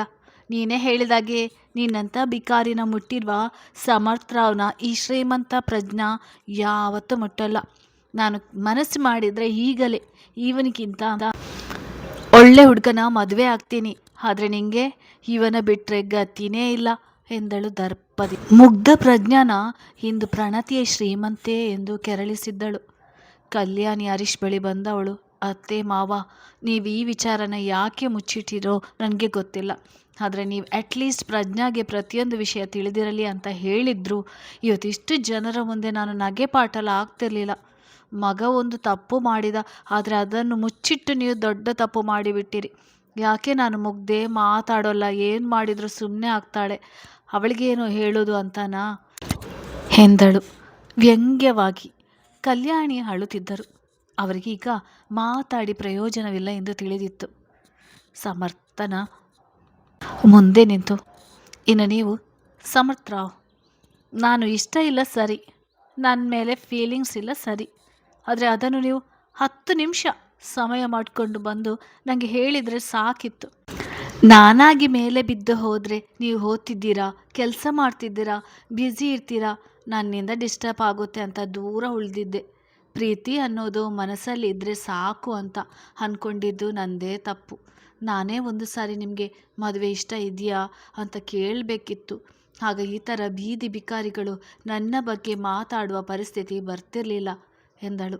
ನೀನೇ ಹೇಳಿದಾಗೆ ನಿನ್ನಂಥ ಬಿಕಾರಿನ ಮುಟ್ಟಿರುವ ಸಮರ್ಥರಾವ್ನ ಈ ಶ್ರೀಮಂತ ಪ್ರಜ್ಞಾ ಯಾವತ್ತೂ ಮುಟ್ಟಲ್ಲ. ನಾನು ಮನಸ್ಸು ಮಾಡಿದರೆ ಈಗಲೇ ಇವನಿಗಿಂತ ಒಳ್ಳೆ ಹುಡುಗನ ಮದುವೆ ಆಗ್ತೀನಿ. ಆದರೆ ನಿಂಗೆ ಇವನ ಬಿಟ್ಟರೆ ಗತಿನೇ ಇಲ್ಲ ಎಂದಳು ದರ್ಪದಿ. ಮುಗ್ಧ ಪ್ರಜ್ಞಾನ ಇಂದು ಪ್ರಣತಿಯ ಶ್ರೀಮಂತೆ ಎಂದು ಕೆರಳಿಸಿದ್ದಳು. ಕಲ್ಯಾಣಿ ಹರೀಶ್ ಬಳಿ ಬಂದವಳು. ಅತ್ತೆ, ಮಾವ, ನೀವು ಈ ವಿಚಾರನ ಯಾಕೆ ಮುಚ್ಚಿಟ್ಟಿರೋ ನನಗೆ ಗೊತ್ತಿಲ್ಲ. ಆದರೆ ನೀವು ಅಟ್ಲೀಸ್ಟ್ ಪ್ರಜ್ಞಾಗೆ ಪ್ರತಿಯೊಂದು ವಿಷಯ ತಿಳಿದಿರಲಿ ಅಂತ ಹೇಳಿದ್ರು. ಇವತ್ತಿಷ್ಟು ಜನರ ಮುಂದೆ ನಾನು ನಗೆ ಪಾಟಲ ಆಗ್ತಿರ್ಲಿಲ್ಲ ಮಗ ಒಂದು ತಪ್ಪು ಮಾಡಿದ, ಆದರೆ ಅದನ್ನು ಮುಚ್ಚಿಟ್ಟು ನೀವು ದೊಡ್ಡ ತಪ್ಪು ಮಾಡಿಬಿಟ್ಟಿರಿ. ಯಾಕೆ ನಾನು ಮುಗ್ದೆ ಮಾತಾಡೋಲ್ಲ, ಏನು ಮಾಡಿದರೂ ಸುಮ್ಮನೆ ಆಗ್ತಾಳೆ. ಅವಳಿಗೇನು ಹೇಳೋದು ಅಂತನಾ? ಎಂದಳು. ವ್ಯಂಗ್ಯವಾಗಿ. ಕಲ್ಯಾಣಿ ಅಳುತ್ತಿದ್ದರು. ಅವರಿಗೀಗ ಮಾತಾಡಿ ಪ್ರಯೋಜನವಿಲ್ಲ ಎಂದು ತಿಳಿದಿತ್ತು. ಸಮರ್ಥನ ಮುಂದೆ ನಿಂತು, ಇನ್ನು ನೀವು ಸಮರ್ಥರಾವ್ ನಾನು ಇಷ್ಟ ಇಲ್ಲ ಸರಿ. ನನ್ನ ಮೇಲೆ ಫೀಲಿಂಗ್ಸ್ ಇಲ್ಲ ಸರಿ. ಆದರೆ ಅದನ್ನು ನೀವು ಹತ್ತು ನಿಮಿಷ ಸಮಯ ಮಾಡಿಕೊಂಡು ಬಂದು ನನಗೆ ಹೇಳಿದರೆ ಸಾಕಿತ್ತು. ನಾನಾಗಿ ಮೇಲೆ ಬಿದ್ದು ಹೋದರೆ ನೀವು ಓದ್ತಿದ್ದೀರಾ ಕೆಲಸ ಮಾಡ್ತಿದ್ದೀರಾ? ಬ್ಯುಸಿ ಇರ್ತೀರಾ? ನನ್ನಿಂದ ಡಿಸ್ಟರ್ಬ್ ಆಗುತ್ತೆ ಅಂತ ದೂರ ಉಳಿದಿದ್ದೆ. ಪ್ರೀತಿ ಅನ್ನೋದು ಮನಸ್ಸಲ್ಲಿ ಇದ್ದರೆ ಸಾಕು ಅಂತ ಅಂದ್ಕೊಂಡಿದ್ದು ನನ್ನದೇ ತಪ್ಪು. ನಾನೇ ಒಂದು ಸಾರಿ ನಿಮಗೆ ಮದುವೆ ಇಷ್ಟ ಇದೆಯಾ ಅಂತ ಕೇಳಬೇಕಿತ್ತು. ಆಗ ಈ ಥರ ಬೀದಿ ಬಿಕಾರಿಗಳು ನನ್ನ ಬಗ್ಗೆ ಮಾತಾಡುವ ಪರಿಸ್ಥಿತಿ ಬರ್ತಿರಲಿಲ್ಲ ಎಂದಳು.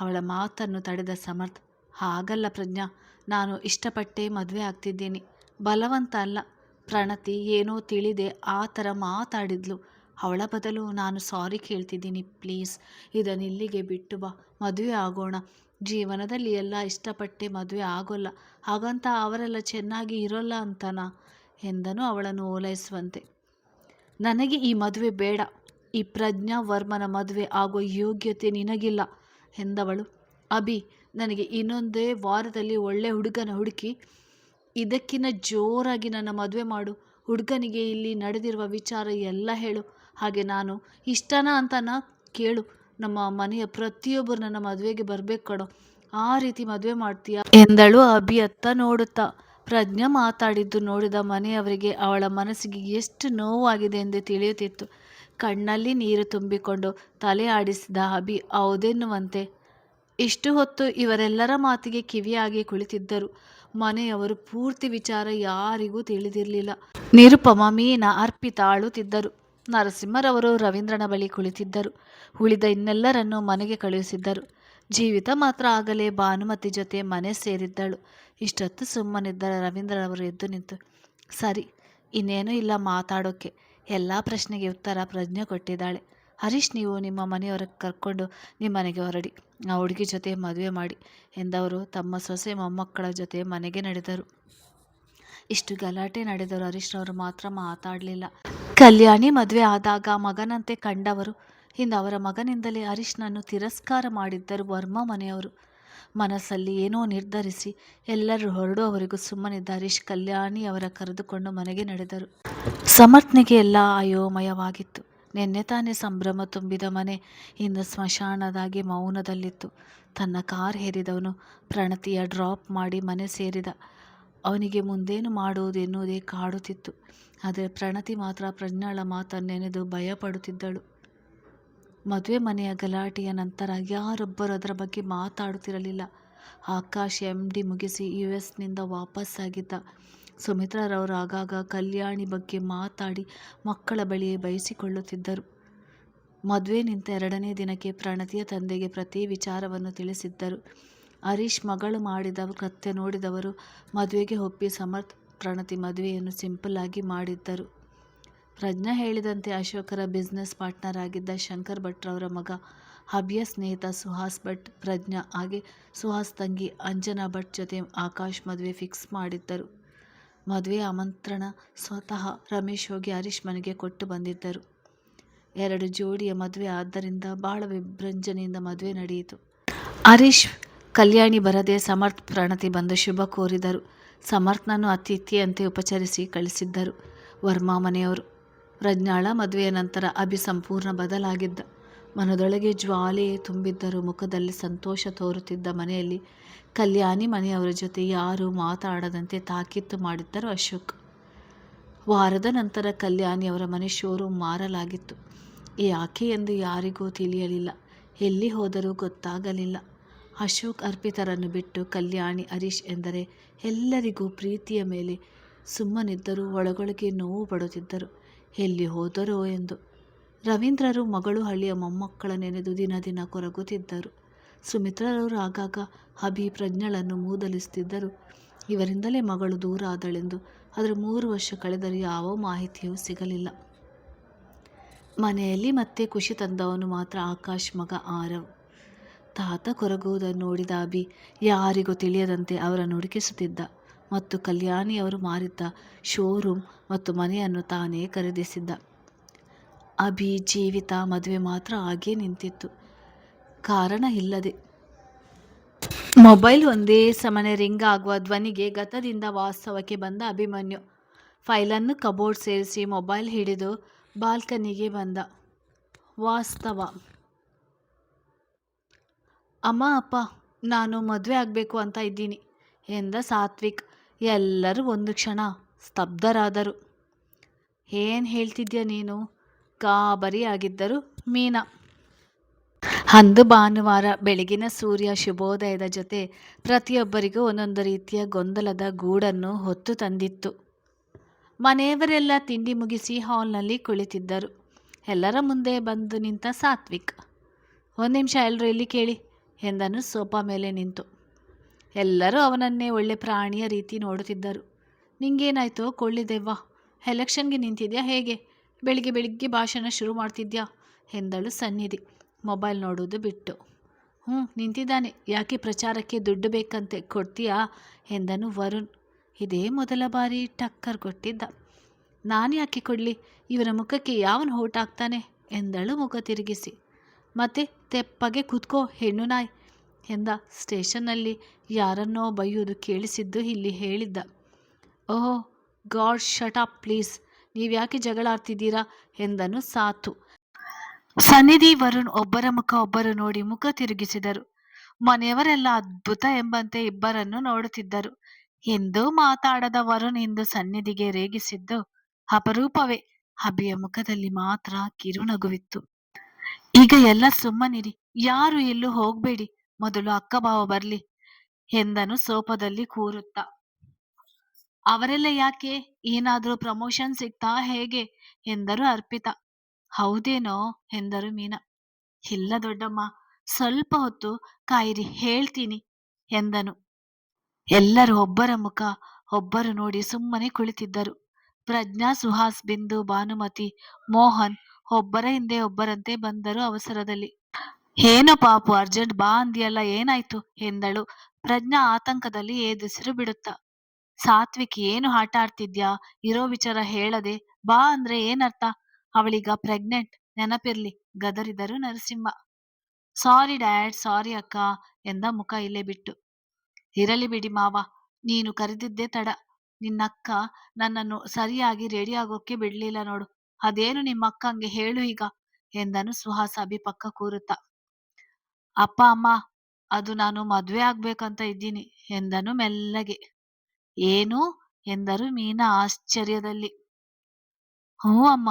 ಅವಳ ಮಾತನ್ನು ತಡೆದ ಸಮರ್ಥ, ಹಾಗಲ್ಲ ಪ್ರಜ್ಞಾ, ನಾನು ಇಷ್ಟಪಟ್ಟೇ ಮದುವೆ ಆಗ್ತಿದ್ದೀನಿ. ಬಲವಂತ ಅಲ್ಲ, ಪ್ರಣತಿ ಏನೋ ತಿಳಿದೆ ಆ ಥರ ಮಾತಾಡಿದ್ಲು. ಅವಳ ಬದಲು ನಾನು ಸಾರಿ ಕೇಳ್ತಿದ್ದೀನಿ, ಪ್ಲೀಸ್. ಇದನ್ನು ಇಲ್ಲಿಗೆ ಬಿಟ್ಟು ಬಾ. ಮದುವೆ ಆಗೋಣ. ಜೀವನದಲ್ಲಿ ಎಲ್ಲ ಇಷ್ಟಪಟ್ಟೆ ಮದುವೆ ಆಗೋಲ್ಲ. ಹಾಗಂತ ಅವರೆಲ್ಲ ಚೆನ್ನಾಗಿ ಇರೋಲ್ಲ ಅಂತನಾ? ಎಂದನು ಅವಳನ್ನು ಓಲೈಸುವಂತೆ. ನನಗೆ ಈ ಮದುವೆ ಬೇಡ. ಈ ಪ್ರಜ್ಞಾ ವರ್ಮನ ಮದುವೆ ಆಗೋ ಯೋಗ್ಯತೆ ನಿನಗಿಲ್ಲ, ಎಂದವಳು. ಅಭಿ, ನನಗೆ ಇನ್ನೊಂದೇ ವಾರದಲ್ಲಿ ಒಳ್ಳೆ ಹುಡುಗನ ಹುಡುಕಿ ಇದಕ್ಕಿಂತ ಜೋರಾಗಿ ನನ್ನ ಮದುವೆ ಮಾಡು. ಹುಡುಗನಿಗೆ ಇಲ್ಲಿ ನಡೆದಿರುವ ವಿಚಾರ ಎಲ್ಲ ಹೇಳು. ಹಾಗೆ ನಾನು, ಇಷ್ಟನಾ ನಾ ಕೇಳು. ನಮ್ಮ ಮನೆಯ ಪ್ರತಿಯೊಬ್ಬರು ನನ್ನ ಮದುವೆಗೆ ಬರಬೇಕು ಕಣೋ. ಆ ರೀತಿ ಮದುವೆ ಮಾಡ್ತೀಯ? ಎಂದಳು ಅಭಿ ಅತ್ತ ನೋಡುತ್ತಾ. ಪ್ರಜ್ಞಾ ಮಾತಾಡಿದ್ದು ನೋಡಿದ ಮನೆಯವರಿಗೆ ಅವಳ ಮನಸ್ಸಿಗೆ ಎಷ್ಟು ನೋವಾಗಿದೆ ಎಂದು ತಿಳಿಯುತ್ತಿತ್ತು. ಕಣ್ಣಲ್ಲಿ ನೀರು ತುಂಬಿಕೊಂಡು ತಲೆ ಆಡಿಸಿದ ಅಭಿ, ಹೌದೆನ್ನುವಂತೆ. ಇಷ್ಟು ಹೊತ್ತು ಇವರೆಲ್ಲರ ಮಾತಿಗೆ ಕಿವಿಯಾಗಿ ಕುಳಿತಿದ್ದರು. ಮನೆಯವರು ಪೂರ್ತಿ ವಿಚಾರ ಯಾರಿಗೂ ತಿಳಿದಿರಲಿಲ್ಲ. ನಿರುಪಮ ಮೀನ ಅರ್ಪಿತ ಅಳುತ್ತಿದ್ದರು ನರಸಿಂಹರವರು ರವೀಂದ್ರನ ಬಳಿ ಕುಳಿತಿದ್ದರು. ಉಳಿದ ಇನ್ನೆಲ್ಲರನ್ನು ಮನೆಗೆ ಕಳುಹಿಸಿದ್ದರು. ಜೀವಿತ ಮಾತ್ರ ಆಗಲೇ ಭಾನುಮತಿ ಜೊತೆ ಮನೆ ಸೇರಿದ್ದಳು. ಇಷ್ಟೊತ್ತು ಸುಮ್ಮನಿದ್ದ ರವೀಂದ್ರರವರು ಎದ್ದು ನಿಂತು, ಸರಿ, ಇನ್ನೇನೂ ಇಲ್ಲ ಮಾತಾಡೋಕ್ಕೆ ಎಲ್ಲ ಪ್ರಶ್ನೆಗೆ ಉತ್ತರ ಪ್ರಜ್ಞೆ ಕೊಟ್ಟಿದ್ದಾಳೆ. ಹರೀಶ್, ನೀವು ನಿಮ್ಮ ಮನೆಯವರ ಕರ್ಕೊಂಡು ನಿಮ್ಮ ಮನೆಗೆ ಹೊರಡಿ. ಆ ಹುಡುಗಿ ಜೊತೆ ಮದುವೆ ಮಾಡಿ ಎಂದವರು ತಮ್ಮ ಸೊಸೆ ಮೊಮ್ಮಕ್ಕಳ ಜೊತೆ ಮನೆಗೆ ನಡೆದರು. ಇಷ್ಟು ಗಲಾಟೆ ನಡೆದರು ಹರೀಶ್ನವರು ಮಾತ್ರ ಮಾತಾಡಲಿಲ್ಲ. ಕಲ್ಯಾಣಿ ಮದುವೆ ಆದಾಗ ಮಗನಂತೆ ಕಂಡವರು. ಇಂದು ಅವರ ಮಗನಿಂದಲೇ ಹರೀಶ್ನನ್ನು ತಿರಸ್ಕಾರ ಮಾಡಿದ್ದರು ವರ್ಮ ಮನೆಯವರು. ಮನಸ್ಸಲ್ಲಿ ಏನೋ ನಿರ್ಧರಿಸಿ ಎಲ್ಲರೂ ಹೊರಡುವವರೆಗೂ ಸುಮ್ಮನಿದ್ದ ಹರೀಶ್ ಕಲ್ಯಾಣಿ ಅವರ ಕರೆದುಕೊಂಡು ಮನೆಗೆ ನಡೆದರು. ಸಮರ್ಥನೆಗೆ ಎಲ್ಲ ಅಯೋಮಯವಾಗಿತ್ತು ನಿನ್ನೆ ತಾನೇ ಸಂಭ್ರಮ ತುಂಬಿದ ಮನೆ ಇಂದು ಸ್ಮಶಾನದಾಗಿ ಮೌನದಲ್ಲಿತ್ತು. ತನ್ನ ಕಾರ್ ಹೇರಿದವನು ಪ್ರಣತಿಯ ಡ್ರಾಪ್ ಮಾಡಿ ಮನೆ ಸೇರಿದ. ಅವನಿಗೆ ಮುಂದೇನು ಮಾಡುವುದು ಎನ್ನುವುದೇ ಕಾಡುತ್ತಿತ್ತು. ಆದರೆ ಪ್ರಣತಿ ಮಾತ್ರ ಪ್ರಜ್ಞಾಳ ಮಾತನ್ನು ನೆನೆದು ಭಯಪಡುತ್ತಿದ್ದಳು. ಮದುವೆ ಮನೆಯ ಗಲಾಟೆಯ ನಂತರ ಯಾರೊಬ್ಬರು ಅದರ ಬಗ್ಗೆ ಮಾತಾಡುತ್ತಿರಲಿಲ್ಲ. ಆಕಾಶ್ ಎಂ ಡಿ ಮುಗಿಸಿ ಯು ಎಸ್ನಿಂದ ವಾಪಸ್ಸಾಗಿದ್ದ ಸುಮಿತ್ರಾರವರು ಆಗಾಗ ಕಲ್ಯಾಣಿ ಬಗ್ಗೆ ಮಾತಾಡಿ ಮಕ್ಕಳ ಬಳಿಯೇ ಬಯಸಿಕೊಳ್ಳುತ್ತಿದ್ದರು. ಮದುವೆ ನಿಂತ ಎರಡನೇ ದಿನಕ್ಕೆ ಪ್ರಣತಿಯ ತಂದೆಗೆ ಪ್ರತಿ ವಿಚಾರವನ್ನು ತಿಳಿಸಿದ್ದರು. ಹರೀಶ್ ಮಗಳು ಮಾಡಿದ ಕೃತ್ಯ ನೋಡಿದವರು ಮದುವೆಗೆ ಒಪ್ಪಿ ಸಮರ್ಥ್ ಪ್ರಣತಿ ಮದುವೆಯನ್ನು ಸಿಂಪಲ್ ಆಗಿ ಮಾಡಿದ್ದರು ಪ್ರಜ್ಞಾ ಹೇಳಿದಂತೆ ಅಶೋಕರ ಬಿಸ್ನೆಸ್ ಪಾರ್ಟ್ನರ್ ಆಗಿದ್ದ ಶಂಕರ್ ಭಟ್ರವರ ಮಗ ಹಬ್ಯ ಸ್ನೇಹಿತ ಸುಹಾಸ್ ಭಟ್, ಪ್ರಜ್ಞಾ ಹಾಗೆ ಸುಹಾಸ್ ತಂಗಿ ಅಂಜನಾ ಭಟ್ ಜೊತೆ ಆಕಾಶ್ ಮದುವೆ ಫಿಕ್ಸ್ ಮಾಡಿದ್ದರು ಮದುವೆ ಆಮಂತ್ರಣ ಸ್ವತಃ ರಮೇಶ್ ಹೋಗಿ ಹರೀಶ್ ಮನೆಗೆ ಕೊಟ್ಟು ಬಂದಿದ್ದರು. ಎರಡು ಜೋಡಿಯ ಮದುವೆ ಆದ್ದರಿಂದ ಬಹಳ ವಿಭ್ರಂಜನೆಯಿಂದ ಮದುವೆ ನಡೆಯಿತು. ಹರೀಶ್ ಕಲ್ಯಾಣಿ ಬರದೆ ಸಮರ್ಥ್ ಪ್ರಣತಿ ಬಂದು ಶುಭ ಕೋರಿದರು. ಸಮರ್ಥ್ನನ್ನು ಅತಿಥಿಯಂತೆ ಉಪಚರಿಸಿ ಕಳಿಸಿದ್ದರು ವರ್ಮಾ ಮನೆಯವರು. ಪ್ರಜ್ಞಾಳ ಮದುವೆಯ ನಂತರ ಅಭಿ ಸಂಪೂರ್ಣ ಬದಲಾಗಿದ್ದ. ಮನದೊಳಗೆ ಜ್ವಾಲೆ ತುಂಬಿದ್ದರು ಮುಖದಲ್ಲಿ ಸಂತೋಷ ತೋರುತ್ತಿದ್ದ. ಮನೆಯಲ್ಲಿ ಕಲ್ಯಾಣಿ ಮನೆಯವರ ಜೊತೆ ಯಾರೂ ಮಾತಾಡದಂತೆ ತಾಕೀತು ಮಾಡಿದ್ದರು ಅಶೋಕ್. ವಾರದ ನಂತರ ಕಲ್ಯಾಣಿಯವರ ಮನೆ ಶೋರೂಮ್ ಮಾರಲಾಗಿತ್ತು. ಯಾಕೆ ಎಂದು ಯಾರಿಗೂ ತಿಳಿಯಲಿಲ್ಲ. ಎಲ್ಲಿ ಹೋದರೂ ಗೊತ್ತಾಗಲಿಲ್ಲ. ಅಶೋಕ್ ಅರ್ಪಿತರನ್ನು ಬಿಟ್ಟು ಕಲ್ಯಾಣಿ ಹರೀಶ್ ಎಂದರೆ ಎಲ್ಲರಿಗೂ ಪ್ರೀತಿಯ ಮೇಲೆ ಸುಮ್ಮನಿದ್ದರೂ ಒಳಗೊಳಗೆ ನೋವು ಪಡುತ್ತಿದ್ದರು. ಎಲ್ಲಿ ಹೋದರೋ ಎಂದು. ರವೀಂದ್ರರು ಮಗಳು ಹಳ್ಳಿಯ ಮೊಮ್ಮಕ್ಕಳ ನೆನೆದು ದಿನ ದಿನ ಕೊರಗುತ್ತಿದ್ದರು. ಸುಮಿತ್ರರವರು ಆಗಾಗ ಅಭಿ ಪ್ರಜ್ಞಳನ್ನು ಮೂದಲಿಸುತ್ತಿದ್ದರು. ಇವರಿಂದಲೇ ಮಗಳು ದೂರ ಆದಳೆಂದು ಆದರೆ ಮೂರು ವರ್ಷ ಕಳೆದರೂ ಯಾವ ಮಾಹಿತಿಯೂ ಸಿಗಲಿಲ್ಲ. ಮನೆಯಲ್ಲಿ ಮತ್ತೆ ಖುಷಿ ತಂದವನು ಮಾತ್ರ ಆಕಾಶ್ ಮಗ ಆರವ್. ತಾತ ಕೊರಗುವುದನ್ನು ನೋಡಿದ ಅಭಿ ಯಾರಿಗೂ ತಿಳಿಯದಂತೆ ಅವರನ್ನು ಹುಡುಕಿಸುತ್ತಿದ್ದ ಮತ್ತು ಕಲ್ಯಾಣಿಯವರು ಮಾರಿದ್ದ ಶೋರೂಮ್ ಮತ್ತು ಮನೆಯನ್ನು ತಾನೇ ಖರೀದಿಸಿದ್ದ. ಅಭಿ ಜೀವಿತ ಮದುವೆ ಮಾತ್ರ ಹಾಗೇ ನಿಂತಿತ್ತು. ಕಾರಣ ಇಲ್ಲದೆ. ಮೊಬೈಲ್ ಒಂದೇ ಸಮನೆ ರಿಂಗ್ ಆಗುವ ಧ್ವನಿಗೆ ಗತದಿಂದ ವಾಸ್ತವಕ್ಕೆ ಬಂದ ಅಭಿಮನ್ಯು ಫೈಲನ್ನು ಕಬೋರ್ಡ್ ಸೇರಿಸಿ ಮೊಬೈಲ್ ಹಿಡಿದು ಬಾಲ್ಕನಿಗೆ ಬಂದ. ವಾಸ್ತವ. ಅಮ್ಮ, ಅಪ್ಪ, ನಾನು ಮದುವೆ ಆಗಬೇಕು ಅಂತ ಇದ್ದೀನಿ ಎಂದ ಸಾತ್ವಿಕ್. ಎಲ್ಲರೂ ಒಂದು ಕ್ಷಣ ಸ್ತಬ್ಧರಾದರು. ಏನು ಹೇಳ್ತಿದ್ಯಾ ನೀನು ಗಾಬರಿಯಾಗಿದ್ದರು ಮೀನಾ. ಅಂದು ಭಾನುವಾರ ಬೆಳಗಿನ ಸೂರ್ಯ ಶುಭೋದಯದ ಜೊತೆ ಪ್ರತಿಯೊಬ್ಬರಿಗೂ ಒಂದೊಂದು ರೀತಿಯ ಗೊಂದಲದ ಗೂಡನ್ನು ಹೊತ್ತು ತಂದಿತ್ತು. ಮನೆಯವರೆಲ್ಲ ತಿಂಡಿ ಮುಗಿಸಿ ಹಾಲ್ನಲ್ಲಿ ಕುಳಿತಿದ್ದರು. ಎಲ್ಲರ ಮುಂದೆ ಬಂದು ನಿಂತ ಸಾತ್ವಿಕ್ ಒಂದು ನಿಮಿಷ ಎಲ್ಲರೂ ಇಲ್ಲಿ ಕೇಳಿ ಎಂದನು ಸೋಫಾ ಮೇಲೆ ನಿಂತು. ಎಲ್ಲರೂ ಅವನನ್ನೇ ಒಳ್ಳೆ ಪ್ರಾಣಿಯ ರೀತಿ ನೋಡುತ್ತಿದ್ದರು. ನಿಂಗೇನಾಯ್ತೋ ಕೊಳ್ಳಿದೆವ್ವ ಎಲೆಕ್ಷನ್ಗೆ ನಿಂತಿದ್ಯಾ ಹೇಗೆ ಬೆಳಿಗ್ಗೆ ಬೆಳಿಗ್ಗೆ ಭಾಷಣ ಶುರು ಮಾಡ್ತಿದ್ಯಾ ಎಂದಳು ಸನ್ನಿಧಿ ಮೊಬೈಲ್ ನೋಡುವುದು ಬಿಟ್ಟು. ಹ್ಞೂ, ನಿಂತಿದ್ದಾನೆ ಯಾಕೆ ಪ್ರಚಾರಕ್ಕೆ ದುಡ್ಡು ಬೇಕಂತೆ ಕೊಡ್ತೀಯಾ ಎಂದನು ವರುಣ್. ಇದೇ ಮೊದಲ ಬಾರಿ ಟಕ್ಕರ್ ಕೊಟ್ಟಿದ್ದ. ನಾನು ಯಾಕೆ ಕೊಡಲಿ ಇವರ ಮುಖಕ್ಕೆ ಯಾವನು ಓಟ್ ಹಾಕ್ತಾನೆ ಎಂದಳು ಮುಖ ತಿರುಗಿಸಿ. ಮತ್ತೆ ತೆಪ್ಪಗೆ ಕೂತ್ಕೋ, ಹೆಣ್ಣು ನಾಯ್ ಎಂದ ಸ್ಟೇಷನ್ನಲ್ಲಿ ಯಾರನ್ನೋ ಬೈಯೋದು ಕೇಳಿಸಿದ್ದು ಇಲ್ಲಿ ಹೇಳಿದ್ದ. Oh, god shut up please, ನೀವ್ಯಾಕೆ ಜಗಳ ಆಡ್ತಿದ್ದೀರಾ ಎಂದನು ಸಾತು. ಸನ್ನಿಧಿ ವರುಣ್ ಒಬ್ಬರ ಮುಖ ಒಬ್ಬರು ನೋಡಿ ಮುಖ ತಿರುಗಿಸಿದರು. ಮನೆಯವರೆಲ್ಲ ಅದ್ಭುತ ಎಂಬಂತೆ ಇಬ್ಬರನ್ನು ನೋಡುತ್ತಿದ್ದರು. ಎಂದೂ ಮಾತಾಡದ ವರುಣ್ ಇಂದು ಸನ್ನಿಧಿಗೆ ರೇಗಿಸಿದ್ದು ಅಪರೂಪವೇ. ಅಭಿಯ ಮುಖದಲ್ಲಿ ಮಾತ್ರ ಕಿರುನಗುವಿತ್ತು. ಈಗ ಎಲ್ಲ ಸುಮ್ಮನಿರಿ, ಯಾರು ಎಲ್ಲೂ ಹೋಗ್ಬೇಡಿ, ಮೊದಲು ಅಕ್ಕ ಬಾವ ಬರ್ಲಿ, ಎಂದನು ಸೋಪದಲ್ಲಿ ಕೂರುತ್ತಾ. ಅವರೆಲ್ಲ ಯಾಕೆ, ಏನಾದ್ರೂ ಪ್ರಮೋಷನ್ ಸಿಗ್ತಾ ಹೇಗೆ, ಎಂದರು ಅರ್ಪಿತಾ. ಹೌದೇನೋ, ಎಂದರು ಮೀನಾ. ಇಲ್ಲ ದೊಡ್ಡಮ್ಮ, ಸ್ವಲ್ಪ ಹೊತ್ತು ಕಾಯಿರಿ, ಹೇಳ್ತೀನಿ, ಎಂದನು. ಎಲ್ಲರೂ ಒಬ್ಬರ ಮುಖ, ಒಬ್ಬರು ನೋಡಿ ಸುಮ್ಮನೆ ಕುಳಿತಿದ್ದರು. ಪ್ರಜ್ಞಾ, ಸುಹಾಸ್, ಬಿಂದು, ಭಾನುಮತಿ, ಮೋಹನ್ ಒಬ್ಬರ ಹಿಂದೆ ಒಬ್ಬರಂತೆ ಬಂದರು ಅವಸರದಲ್ಲಿ. ಏನೋ ಪಾಪು ಅರ್ಜೆಂಟ್ ಬಾ ಅಂದಿಯಲ್ಲ, ಏನಾಯ್ತು ಎಂದಳು ಪ್ರಜ್ಞಾ ಆತಂಕದಲ್ಲಿ ಎದೆಯುಸಿರು ಬಿಡುತ್ತಾ. ಸಾತ್ವಿಕ್, ಏನು ಆಟ ಆಡ್ತಿದ್ಯಾ ಇರೋ ವಿಚಾರ ಹೇಳದೆ, ಬಾ ಅಂದ್ರೆ ಏನರ್ಥ ಅವಳೀಗ ಪ್ರೆಗ್ನೆಂಟ್, ನೆನಪಿರ್ಲಿ, ಗದರಿದರು ನರಸಿಂಹ. ಸಾರಿ ಡ್ಯಾಡ್, ಸಾರಿ ಅಕ್ಕ, ಎಂದ ಮುಖ ಇಲ್ಲೇ ಬಿಟ್ಟು. ಇರಲಿ ಬಿಡಿ ಮಾವ, ನೀನು ಕರೆದಿದ್ದೇ ತಡ ನಿನ್ನಕ್ಕ ನನ್ನನ್ನು ಸರಿಯಾಗಿ ರೆಡಿಯಾಗೋಕೆ ಬಿಡ್ಲಿಲ್ಲ ನೋಡು ಅದೇನು ನಿಮ್ಮ ನಿಮ್ಮಕ್ಕಂಗೆ ಹೇಳು ಈಗ, ಎಂದನು ಸುಹಾಸ ಅಭಿ ಪಕ್ಕ ಕೂರುತ್ತಾ. ಅಪ್ಪ, ಅಮ್ಮ, ಅದು ನಾನು ಮದ್ವೆ ಆಗ್ಬೇಕಂತ ಇದ್ದೀನಿ, ಎಂದನು ಮೆಲ್ಲಗೆ. ಏನು ಎಂದರು ಮೀನಾ ಆಶ್ಚರ್ಯದಲ್ಲಿ. ಹ್ಞೂ ಅಮ್ಮ,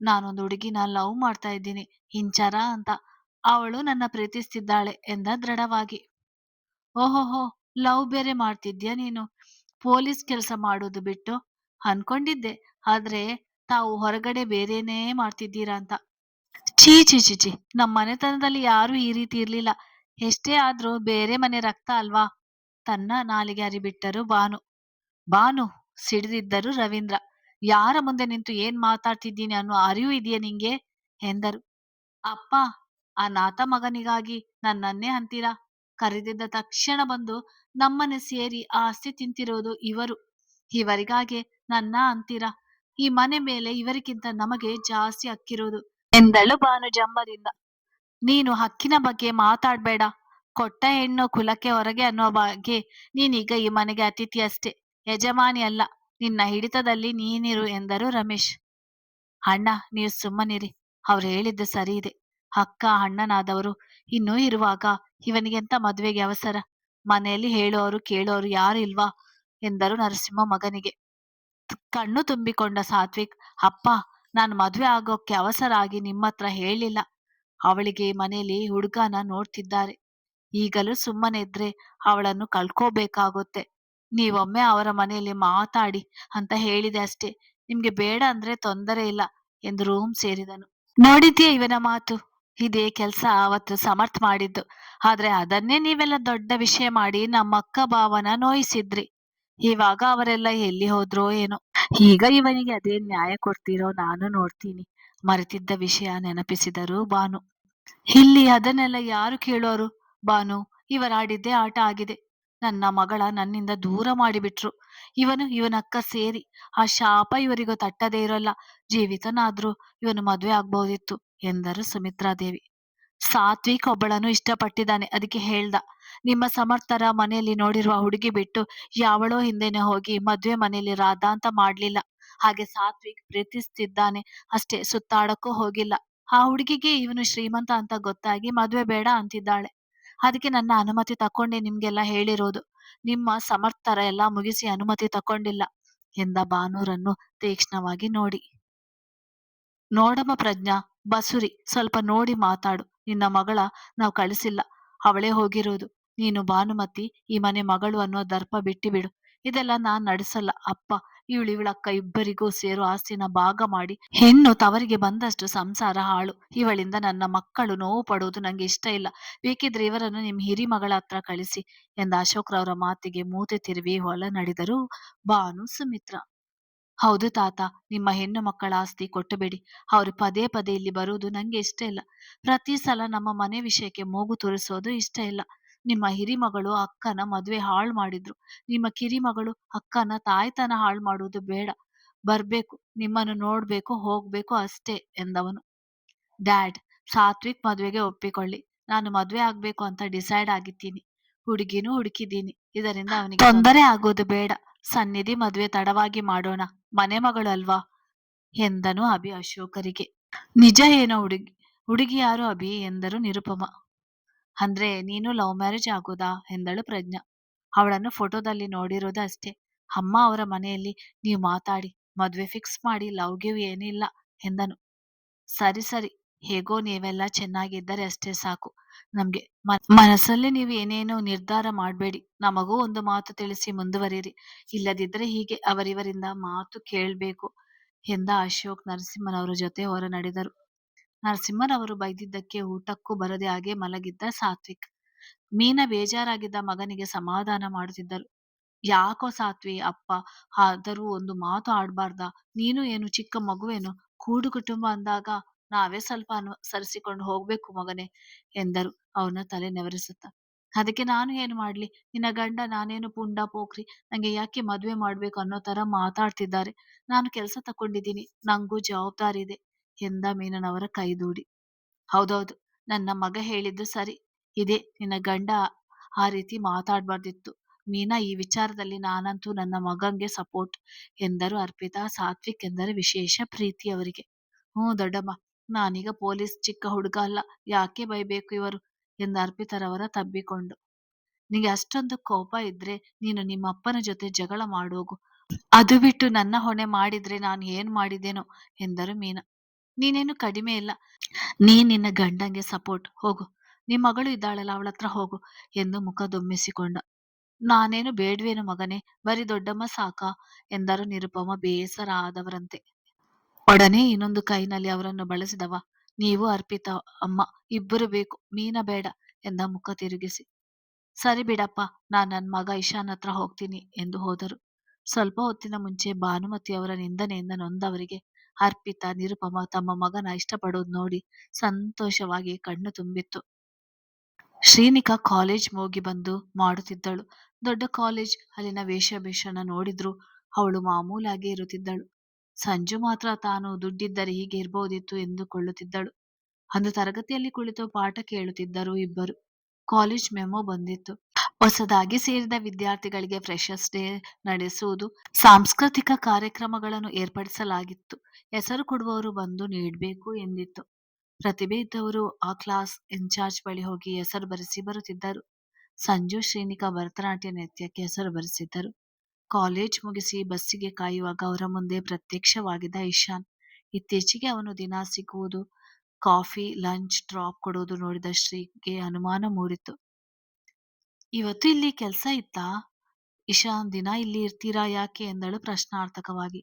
ನಾನೊಂದು ಹುಡುಗಿನ ಲವ್ ಮಾಡ್ತಾ ಇದ್ದೀನಿ, ಹಿಂಚಾರ ಅಂತ ಅವಳು ನನ್ನ ಪ್ರೀತಿಸ್ತಿದ್ದಾಳೆ, ಎಂದ ದೃಢವಾಗಿ. ಓಹೋಹೋ ಲವ್ ಬೇರೆ ಮಾಡ್ತಿದ್ಯಾ ನೀನು ಪೊಲೀಸ್ ಕೆಲಸ ಮಾಡೋದು ಬಿಟ್ಟು ಅನ್ಕೊಂಡಿದ್ದೆ, ಆದ್ರೆ ತಾವು ಹೊರಗಡೆ ಬೇರೇನೇ ಮಾಡ್ತಿದ್ದೀರಾ ಅಂತ. ಛೀ ಛೀ ಛೀ ಛೀ. ನಮ್ ಮನೆತನದಲ್ಲಿ ಯಾರು ಈ ರೀತಿ ಇರ್ಲಿಲ್ಲ. ಎಷ್ಟೇ ಆದ್ರೂ ಬೇರೆ ಮನೆ ರಕ್ತ ಅಲ್ವಾ? ತನ್ನ ನಾಲಿಗೆ ಅರಿಬಿಟ್ಟರು ಬಾನು ಬಾನು ಸಿಡಿದಿದ್ದರು ರವೀಂದ್ರ. ಯಾರ ಮುಂದೆ ನಿಂತು ಏನ್ ಮಾತಾಡ್ತಿದ್ದೀನಿ ಅನ್ನೋ ಅರಿವು ಇದೆಯಾ ನಿಂಗೆ? ಎಂದರು. ಅಪ್ಪ, ಆ ನಾತ ಮಗನಿಗಾಗಿ ನನ್ನನ್ನೇ ಅಂತೀರಾ? ಕರೆದಿದ್ದ ತಕ್ಷಣ ಬಂದು ನಮ್ಮನೆ ಸೇರಿ ಆಸ್ತಿ ತಿಂತಿರೋದು ಇವರು. ಇವರಿಗಾಗೆ ನನ್ನ ಅಂತೀರ? ಈ ಮನೆ ಮೇಲೆ ಇವರಿಗಿಂತ ನಮಗೆ ಜಾಸ್ತಿ ಹಕ್ಕಿರುವುದು. ಎಂದಳು ಭಾನು ಜಂಬದಿಂದ. ನೀನು ಹಕ್ಕಿನ ಬಗ್ಗೆ ಮಾತಾಡ್ಬೇಡ. ಕೊಟ್ಟ ಹೆಣ್ಣು ಕುಲಕ್ಕೆ ಹೊರಗೆ ಅನ್ನುವ ಬಗ್ಗೆ ನೀನೀಗ ಈ ಮನೆಗೆ ಅತಿಥಿ ಅಷ್ಟೇ ಯಜಮಾನಿ ಅಲ್ಲ, ನಿನ್ನ ಹಿಡಿತದಲ್ಲಿ ನೀನಿರು ಎಂದರು ರಮೇಶ್. ಅಣ್ಣ, ನೀವು ಸುಮ್ಮನಿರಿ. ಅವ್ರು ಹೇಳಿದ್ದು ಸರಿ ಇದೆ ಅಕ್ಕ, ಅಣ್ಣನಾದವರು ಇನ್ನೂ ಇರುವಾಗ ಇವನಿಗೆಂತ ಮದುವೆಗೆ ಅವಸರ? ಮನೆಯಲ್ಲಿ ಹೇಳೋರು ಕೇಳೋರು ಯಾರು ಇಲ್ವಾ? ಎಂದರು ನರಸಿಂಹ ಮಗನಿಗೆ. ಕಣ್ಣು ತುಂಬಿಕೊಂಡ ಸಾತ್ವಿಕ್, ಅಪ್ಪ, ನಾನು ಮದುವೆ ಆಗೋಕ್ಕೆ ಅವಸರ ಆಗಿ ನಿಮ್ಮತ್ರ ಹೇಳಿಲ್ಲ. ಅವಳಿಗೆ ಮನೆಯಲ್ಲಿ ಹುಡುಗನ ನೋಡ್ತಿದ್ದಾರೆ. ಈಗಲೂ ಸುಮ್ಮನೆ ಇದ್ರೆ ಅವಳನ್ನು ಕಳ್ಕೋಬೇಕಾಗುತ್ತೆ. ನೀವೊಮ್ಮೆ ಅವರ ಮನೆಯಲ್ಲಿ ಮಾತಾಡಿ ಅಂತ ಹೇಳಿದೆ ಅಷ್ಟೇ. ನಿಮ್ಗೆ ಬೇಡ ಅಂದ್ರೆ ತೊಂದರೆ ಇಲ್ಲ, ಎಂದು ರೂಮ್ ಸೇರಿದನು. ನೋಡಿದ್ಯಾ ಇವನ ಮಾತು? ಇದೇ ಕೆಲ್ಸ ಅವತ್ತು ಸಮರ್ಥ ಮಾಡಿದ್ದು. ಆದ್ರೆ ಅದನ್ನೇ ನೀವೆಲ್ಲ ದೊಡ್ಡ ವಿಷಯ ಮಾಡಿ ನಮ್ಮ ಅಕ್ಕ ಭಾವನ ನೋಯಿಸಿದ್ರಿ. ಇವಾಗ ಅವರೆಲ್ಲ ಎಲ್ಲಿ ಹೋದ್ರೋ ಏನೋ. ಈಗ ಇವನಿಗೆ ಅದೇ ನ್ಯಾಯ ಕೊಡ್ತೀರೋ ನಾನು ನೋಡ್ತೀನಿ. ಮರೆತಿದ್ದ ವಿಷಯ ನೆನಪಿಸಿದರು ಬಾನು ಇಲ್ಲಿ ಅದನ್ನೆಲ್ಲ ಯಾರು ಕೇಳೋರು? ಬಾನು ಇವರಾಡಿದ್ದೇ ಆಟ ಆಗಿದೆ. ನನ್ನ ಮಗಳ ನನ್ನಿಂದ ದೂರ ಮಾಡಿಬಿಟ್ರು. ಇವನು ಇವನಕ್ಕ ಸೇರಿ. ಆ ಶಾಪ ಇವರಿಗೂ ತಟ್ಟದೇ ಇರೋಲ್ಲ. ಜೀವಿತನಾದ್ರೂ ಇವನು ಮದ್ವೆ ಆಗ್ಬಹುದಿತ್ತು ಎಂದರು ಸುಮಿತ್ರಾದೇವಿ. ಸಾತ್ವಿಕ್ ಒಬ್ಬಳನ್ನು ಇಷ್ಟಪಟ್ಟಿದ್ದಾನೆ, ಅದಕ್ಕೆ ಹೇಳ್ದ. ನಿಮ್ಮ ಸಮರ್ಥರ ಮನೆಯಲ್ಲಿ ನೋಡಿರುವ ಹುಡುಗಿ ಬಿಟ್ಟು ಯಾವಳೋ ಹಿಂದೆನೆ ಹೋಗಿ ಮದ್ವೆ ಮನೆಯಲ್ಲಿ ರಾಧಾಂತ ಮಾಡ್ಲಿಲ್ಲ. ಹಾಗೆ ಸಾತ್ವಿಕ್ ಪ್ರೀತಿಸ್ತಿದ್ದಾನೆ. ಅಷ್ಟೇ, ಸುತ್ತಾಡಕ್ಕೂ ಹೋಗಿಲ್ಲ. ಆ ಹುಡುಗಿಗೆ ಇವನು ಶ್ರೀಮಂತ ಅಂತ ಗೊತ್ತಾಗಿ ಮದ್ವೆ ಬೇಡ ಅಂತಿದ್ದಾಳೆ. ಅದಕ್ಕೆ ನನ್ನ ಅನುಮತಿ ತಕೊಂಡೆ ನಿಮ್ಗೆಲ್ಲ ಹೇಳಿರೋದು. ನಿಮ್ಮ ಸಮರ್ಥರ ಎಲ್ಲ ಮುಗಿಸಿ ಅನುಮತಿ ತಕೊಂಡಿಲ್ಲ ಎಂದ ಬಾನೂರನ್ನು ತೀಕ್ಷ್ಣವಾಗಿ ನೋಡಿ. ನೋಡಮ್ಮ ಪ್ರಜ್ಞಾ, ಬಸುರಿ, ಸ್ವಲ್ಪ ನೋಡಿ ಮಾತಾಡು. ನಿನ್ನ ಮಗಳ ನಾವು ಕಳಿಸಿಲ್ಲ. ಅವಳೇ ಹೋಗಿರೋದು. ನೀನು ಭಾನುಮತಿ ಈ ಮನೆ ಮಗಳು ಅನ್ನೋ ದರ್ಪ ಬಿಟ್ಟಿಬಿಡು. ಇದೆಲ್ಲ ನಾನ್ ನಡೆಸಲ್ಲ. ಅಪ್ಪ, ಇವಳು ಇವಳಕ್ಕ ಇಬ್ಬರಿಗೂ ಸೇರು ಆಸ್ತಿನ ಭಾಗ ಮಾಡಿ ಹೆಣ್ಣು ತವರಿಗೆ ಬಂದಷ್ಟು ಸಂಸಾರ ಹಾಳು. ಇವಳಿಂದ ನನ್ನ ಮಕ್ಕಳು ನೋವು ಪಡುವುದು ನಂಗೆ ಇಷ್ಟ ಇಲ್ಲ. ಬೇಕಿದ್ರೆ ಇವರನ್ನು ನಿಮ್ ಹಿರಿ ಮಗಳ ಹತ್ರ ಕಳಿಸಿ ಎಂದ ಅಶೋಕ್ರವರ ಮಾತಿಗೆ ಮೂತೆ ತಿರುವಿ ಹೊಲ ನಡೆದರು ಬಾನು ಸುಮಿತ್ರ. ಹೌದು ತಾತ, ನಿಮ್ಮ ಹೆಣ್ಣು ಮಕ್ಕಳ ಆಸ್ತಿ ಕೊಟ್ಟಬೇಡಿ. ಅವರು ಪದೇ ಪದೇ ಇಲ್ಲಿ ಬರುವುದು ನಂಗೆ ಇಷ್ಟ ಇಲ್ಲ. ಪ್ರತಿ ಸಲ ನಮ್ಮ ಮನೆ ವಿಷಯಕ್ಕೆ ಮೂಗು ತೋರಿಸೋದು ಇಷ್ಟ ಇಲ್ಲ. ನಿಮ್ಮ ಹಿರಿಮಗಳು ಅಕ್ಕನ ಮದುವೆ ಹಾಳು ಮಾಡಿದ್ರು. ನಿಮ್ಮ ಕಿರಿಮಗಳು ಅಕ್ಕನ ತಾಯ್ತನ ಹಾಳು ಮಾಡುವುದು ಬೇಡ. ಬರ್ಬೇಕು, ನಿಮ್ಮನ್ನು ನೋಡ್ಬೇಕು, ಹೋಗ್ಬೇಕು ಅಷ್ಟೇ ಎಂದವನು. ಡ್ಯಾಡ್, ಸಾತ್ವಿಕ್ ಮದುವೆಗೆ ಒಪ್ಪಿಕೊಳ್ಳಿ. ನಾನು ಮದುವೆ ಆಗ್ಬೇಕು ಅಂತ ಡಿಸೈಡ್ ಆಗಿದ್ದೀನಿ. ಹುಡುಗಿನೂ ಹುಡುಕಿದ್ದೀನಿ. ಇದರಿಂದ ಅವನಿಗೆ ತೊಂದರೆ ಆಗೋದು ಬೇಡ. ಸನ್ನಿಧಿ ಮದುವೆ ತಡವಾಗಿ ಮಾಡೋಣ. ಮನೆ ಮಗಳು ಅಲ್ವಾ ಎಂದನು ಅಭಿ ಅಶೋಕರಿಗೆ. ನಿಜ ಏನೋ ಹುಡುಗಿ ಹುಡುಗಿ ಯಾರು ಅಭಿ ಎಂದರು ನಿರುಪಮ. ಅಂದ್ರೆ ನೀನು ಲವ್ ಮ್ಯಾರೇಜ್ ಆಗೋದಾ? ಎಂದಳು ಪ್ರಜ್ಞಾ. ಅವಳನ್ನು ಫೋಟೋದಲ್ಲಿ ನೋಡಿರೋದು ಅಷ್ಟೇ. ಅಮ್ಮ ಅವರ ಮನೆಯಲ್ಲಿ, ನೀವು ಮಾತಾಡಿ. ಮದ್ವೆ ಫಿಕ್ಸ್ ಮಾಡಿ ಲವ್ ಗಿವ್ ಏನಿಲ್ಲ, ಎಂದನು. ಸರಿ ಸರಿ. ಹೇಗೋ ನೀವೆಲ್ಲ ಚೆನ್ನಾಗಿದ್ದರೆ ಅಷ್ಟೇ ಸಾಕು. ನಮ್ಗೆ ಮನಸ್ಸಲ್ಲಿ ನೀವು ಏನೇನೋ ನಿರ್ಧಾರ ಮಾಡಬೇಡಿ. ನಮಗೂ ಒಂದು ಮಾತು ತಿಳಿಸಿ ಮುಂದುವರಿಯಿರಿ ಇಲ್ಲದಿದ್ದರೆ ಹೀಗೆ ಅವರಿವರಿಂದ ಮಾತು ಕೇಳಬೇಕು, ಎಂದ ಅಶೋಕ್ ನರಸಿಂಹನವರ ಜೊತೆ ಹೊರ ನಡೆದರು ನರಸಿಂಹನವರು ಬೈದಿದ್ದಕ್ಕೆ ಊಟಕ್ಕೂ ಬರದೆ ಹಾಗೆ ಮಲಗಿದ್ದ ಸಾತ್ವಿಕ್. ಮೀನ ಬೇಜಾರಾಗಿದ್ದ ಮಗನಿಗೆ ಸಮಾಧಾನ ಮಾಡುತ್ತಿದ್ದರು. ಯಾಕೋ ಸಾತ್ವಿ, ಅಪ್ಪ, ಆದರೂ ಒಂದು ಮಾತು ಆಡ್ಬಾರ್ದ? ನೀನು ಏನು ಚಿಕ್ಕ ಮಗುವೇನು? ಕೂಡು ಕುಟುಂಬ ಅಂದಾಗ ನಾವೇ ಸ್ವಲ್ಪ ಅನುಸರಿಸಿಕೊಂಡು ಹೋಗ್ಬೇಕು ಮಗನೇ ಎಂದರು. ಅವನ ತಲೆ ನೆವರಿಸುತ್ತ. ಅದಕ್ಕೆ ನಾನು ಏನು ಮಾಡ್ಲಿ? ನಿನ್ನ ಗಂಡ ನಾನೇನು ಪುಂಡ ಪೋಖ್ರಿ? ನಂಗೆ ಯಾಕೆ ಮದ್ವೆ ಮಾಡ್ಬೇಕು ಅನ್ನೋ ತರ ಮಾತಾಡ್ತಿದ್ದಾರೆ. ನಾನು ಕೆಲಸ ತಕೊಂಡಿದ್ದೀನಿ ನಂಗೂ ಜವಾಬ್ದಾರಿ ಇದೆ. ಎಂದ ಮೀನನವರ ಕೈದೂಡಿ. ಹೌದೌದು, ನನ್ನ ಮಗ ಹೇಳಿದ್ದು ಸರಿ. ಇದೆ, ನಿನ್ನ ಗಂಡ ಆ ರೀತಿ ಮಾತಾಡ್ಬಾರ್ದಿತ್ತು. ಮೀನಾ, ಈ ವಿಚಾರದಲ್ಲಿ ನಾನಂತೂ ನನ್ನ ಮಗಂಗೆ ಸಪೋರ್ಟ್ ಎಂದರು ಅರ್ಪಿತಾ. ಸಾತ್ವಿಕ್ ಎಂದರೆ ವಿಶೇಷ ಪ್ರೀತಿ ಅವರಿಗೆ. ಹ್ಞೂ ದೊಡ್ಡಮ್ಮ, ನಾನೀಗ ಪೊಲೀಸ್ ಚಿಕ್ಕ ಹುಡುಗ ಅಲ್ಲ, ಯಾಕೆ ಬೈಬೇಕು ಇವರು? ಎಂದು ಅರ್ಪಿತರವರ ತಬ್ಬಿಕೊಂಡು. ನಿಮಗೆ ಅಷ್ಟೊಂದು ಕೋಪ ಇದ್ರೆ ನೀನು ನಿಮ್ಮ ಅಪ್ಪನ ಜೊತೆ ಜಗಳ ಮಾಡೋಗು ಅದು ಬಿಟ್ಟು ನನ್ನ ಹೊಣೆ ಮಾಡಿದ್ರೆ ನಾನು ಏನ್ ಮಾಡಿದೇನೋ ಎಂದರು ಮೀನಾ. ನೀನೇನು ಕಡಿಮೆ ಇಲ್ಲ. ನೀ ನಿನ್ನ ಗಂಡಂಗೆ ಸಪೋರ್ಟ್ ಹೋಗು. ನಿಮ್ ಮಗಳು ಇದ್ದಾಳಲ್ಲ, ಅವಳ ಹತ್ರ ಹೋಗು ಎಂದು ಮುಖ ದೊಮ್ಮಿಸಿಕೊಂಡ. ನಾನೇನು ಬೇಡ್ವೇನು ಮಗನೇ, ಬರೀ ದೊಡ್ಡಮ್ಮ ಸಾಕ ಎಂದರು ನಿರುಪಮ ಬೇಸರ ಆದವರಂತೆ ಒಡನೆ ಇನ್ನೊಂದು ಕೈನಲ್ಲಿ ಅವರನ್ನು ಬಳಸಿದವ. ನೀವು ಅರ್ಪಿತ ಅಮ್ಮ, ಇಬ್ಬರು ಬೇಕು ಮೀನ ಬೇಡ ಎಂದ ಮುಖ ತಿರುಗಿಸಿ. ಸರಿ ಬಿಡಪ್ಪ, ನಾನ್ ನನ್ ಮಗ ಇಶಾನ್ ಹತ್ರ ಹೋಗ್ತೀನಿ ಎಂದು ಹೋದರು. ಸ್ವಲ್ಪ ಹೊತ್ತಿನ ಮುಂಚೆ ಭಾನುಮತಿ ಅವರ ನಿಂದನೆಯಿಂದ ನೊಂದವರಿಗೆ ಅರ್ಪಿತಾ, ನಿರುಪಮ, ತಮ್ಮ ಮಗನ ಇಷ್ಟಪಡೋದು ನೋಡಿ ಸಂತೋಷವಾಗಿ ಕಣ್ಣು ತುಂಬಿತ್ತು. ಶ್ರೀನಿಕಾ ಕಾಲೇಜ್ ಹೋಗಿ ಬಂದು ಮಾಡುತ್ತಿದ್ದಳು. ದೊಡ್ಡ ಕಾಲೇಜ್, ಅಲ್ಲಿನ ವೇಷಭೂಷಣ ನೋಡಿದ್ರು ಅವಳು ಮಾಮೂಲಾಗಿ ಇರುತ್ತಿದ್ದಳು. ಸಂಜು ಮಾತ್ರ ತಾನು ದುಡ್ಡಿದ್ದರೆ ಹೀಗೆ ಇರಬಹುದಿತ್ತು ಎಂದುಕೊಳ್ಳುತ್ತಿದ್ದಳು. ಅಂದು ತರಗತಿಯಲ್ಲಿ ಕುಳಿತು ಪಾಠ ಕೇಳುತ್ತಿದ್ದರು ಇಬ್ಬರು. ಕಾಲೇಜ್ ಮೆಮೋ ಬಂದಿತ್ತು. ಹೊಸದಾಗಿ ಸೇರಿದ ವಿದ್ಯಾರ್ಥಿಗಳಿಗೆ ಫ್ರೆಶರ್ಸ್ ಡೇ ನಡೆಸುವುದು ಸಾಂಸ್ಕೃತಿಕ ಕಾರ್ಯಕ್ರಮಗಳನ್ನು ಏರ್ಪಡಿಸಲಾಗಿತ್ತು. ಹೆಸರು ಕೊಡುವವರು ಬಂದು ನೀಡಬೇಕು ಎಂದಿತ್ತು. ಪ್ರತಿಭೆ ಇದ್ದವರು ಆ ಕ್ಲಾಸ್ ಇನ್ಚಾರ್ಜ್ ಬಳಿ ಹೋಗಿ ಹೆಸರು ಬರೆಸಿ ಬರುತ್ತಿದ್ದರು. ಸಂಜು ಶ್ರೀನಿಕಾ ಭರತನಾಟ್ಯ ನೃತ್ಯಕ್ಕೆ ಹೆಸರು ಬರೆಸಿದ್ದರು. ಕಾಲೇಜ್ ಮುಗಿಸಿ ಬಸ್ಸಿಗೆ ಕಾಯುವಾಗ ಅವರ ಮುಂದೆ ಪ್ರತ್ಯಕ್ಷವಾಗಿದ್ದ ಇಶಾನ್. ಇತ್ತೀಚೆಗೆ ಅವನು ದಿನ ಸಿಗುವುದು ಕಾಫಿ, ಲಂಚ್, ಡ್ರಾಪ್ ಕೊಡುವುದು ನೋಡಿದ ಶ್ರೀಗೆ ಅನುಮಾನ ಮೂಡಿತು ಇವತ್ತು ಇಲ್ಲಿ ಕೆಲಸ ಇತ್ತಾ? ಇಶಾನ್ ದಿನ ಇಲ್ಲಿ ಇರ್ತೀರಾ? ಯಾಕೆ? ಎಂದಳು ಪ್ರಶ್ನಾರ್ಥಕವಾಗಿ.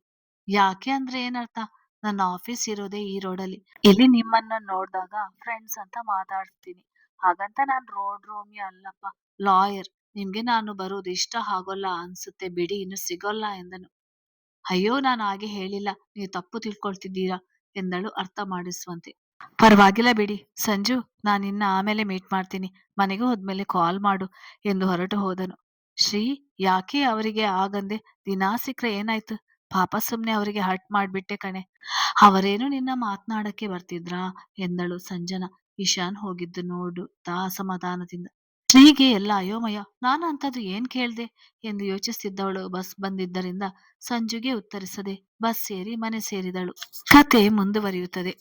ಯಾಕೆ ಅಂದ್ರೆ ಏನರ್ಥ? ನನ್ನ ಆಫೀಸ್ ಇರೋದೇ ಈ ರೋಡಲ್ಲಿ. ಇಲ್ಲಿ ನಿಮ್ಮನ್ನ ನೋಡಿದಾಗ ಫ್ರೆಂಡ್ಸ್ ಅಂತ ಮಾತಾಡ್ತೀನಿ ಹಾಗಂತ ನಾನ್ ರೋಡ್ ರೋಮಿ ಅಲ್ಲಪ್ಪ ಲಾಯರ್ ನಿಮ್ಗೆ ನಾನು ಬರೋದು ಇಷ್ಟ ಆಗೋಲ್ಲ ಅನ್ಸುತ್ತೆ, ಬಿಡಿ, ಇನ್ನು ಸಿಗೋಲ್ಲ ಎಂದನು. ಅಯ್ಯೋ, ನಾನು ಹಾಗೆ ಹೇಳಿಲ್ಲ. ನೀವು ತಪ್ಪು ತಿಳ್ಕೊಳ್ತಿದ್ದೀರಾ? ಎಂದಳು ಅರ್ಥ ಮಾಡಿಸುವಂತೆ. ಪರವಾಗಿಲ್ಲ ಬಿಡಿ. ಸಂಜು ನಾನಿನ್ನ ಆಮೇಲೆ ಮೀಟ್ ಮಾಡ್ತೀನಿ. ಮನೆಗೆ ಹೋದ್ಮೇಲೆ ಕಾಲ್ ಮಾಡು ಎಂದು ಹೊರಟು ಹೋದನು. ಶ್ರೀ, ಯಾಕೆ ಅವರಿಗೆ ಆಗಂದೆ? ದಿನಾ ಸಿಕ್ರೆ ಏನಾಯ್ತು? ಪಾಪ ಸುಮ್ನೆ ಅವರಿಗೆ ಹರ್ಟ್ ಮಾಡ್ಬಿಟ್ಟೆ ಕಣೆ. ಅವರೇನು ನಿನ್ನ ಮಾತನಾಡಕ್ಕೆ ಬರ್ತಿದ್ರಾ? ಎಂದಳು ಸಂಜನಾ. ಇಶಾನ್ ಹೋಗಿದ್ದು ನೋಡು ತಾ ಅಸಮಾಧಾನದಿಂದ. ಶ್ರೀಗೆ ಎಲ್ಲ ಅಯೋಮಯ. ನಾನು ಅಂತದ್ದು ಏನ್ ಕೇಳ್ದೆ? ಎಂದು ಯೋಚಿಸುತ್ತಿದ್ದವಳು ಬಸ್ ಬಂದಿದ್ದರಿಂದ ಸಂಜುಗೆ ಉತ್ತರಿಸದೆ ಬಸ್ ಸೇರಿ ಮನೆ ಸೇರಿದಳು. ಕತೆ ಮುಂದುವರಿಯುತ್ತದೆ.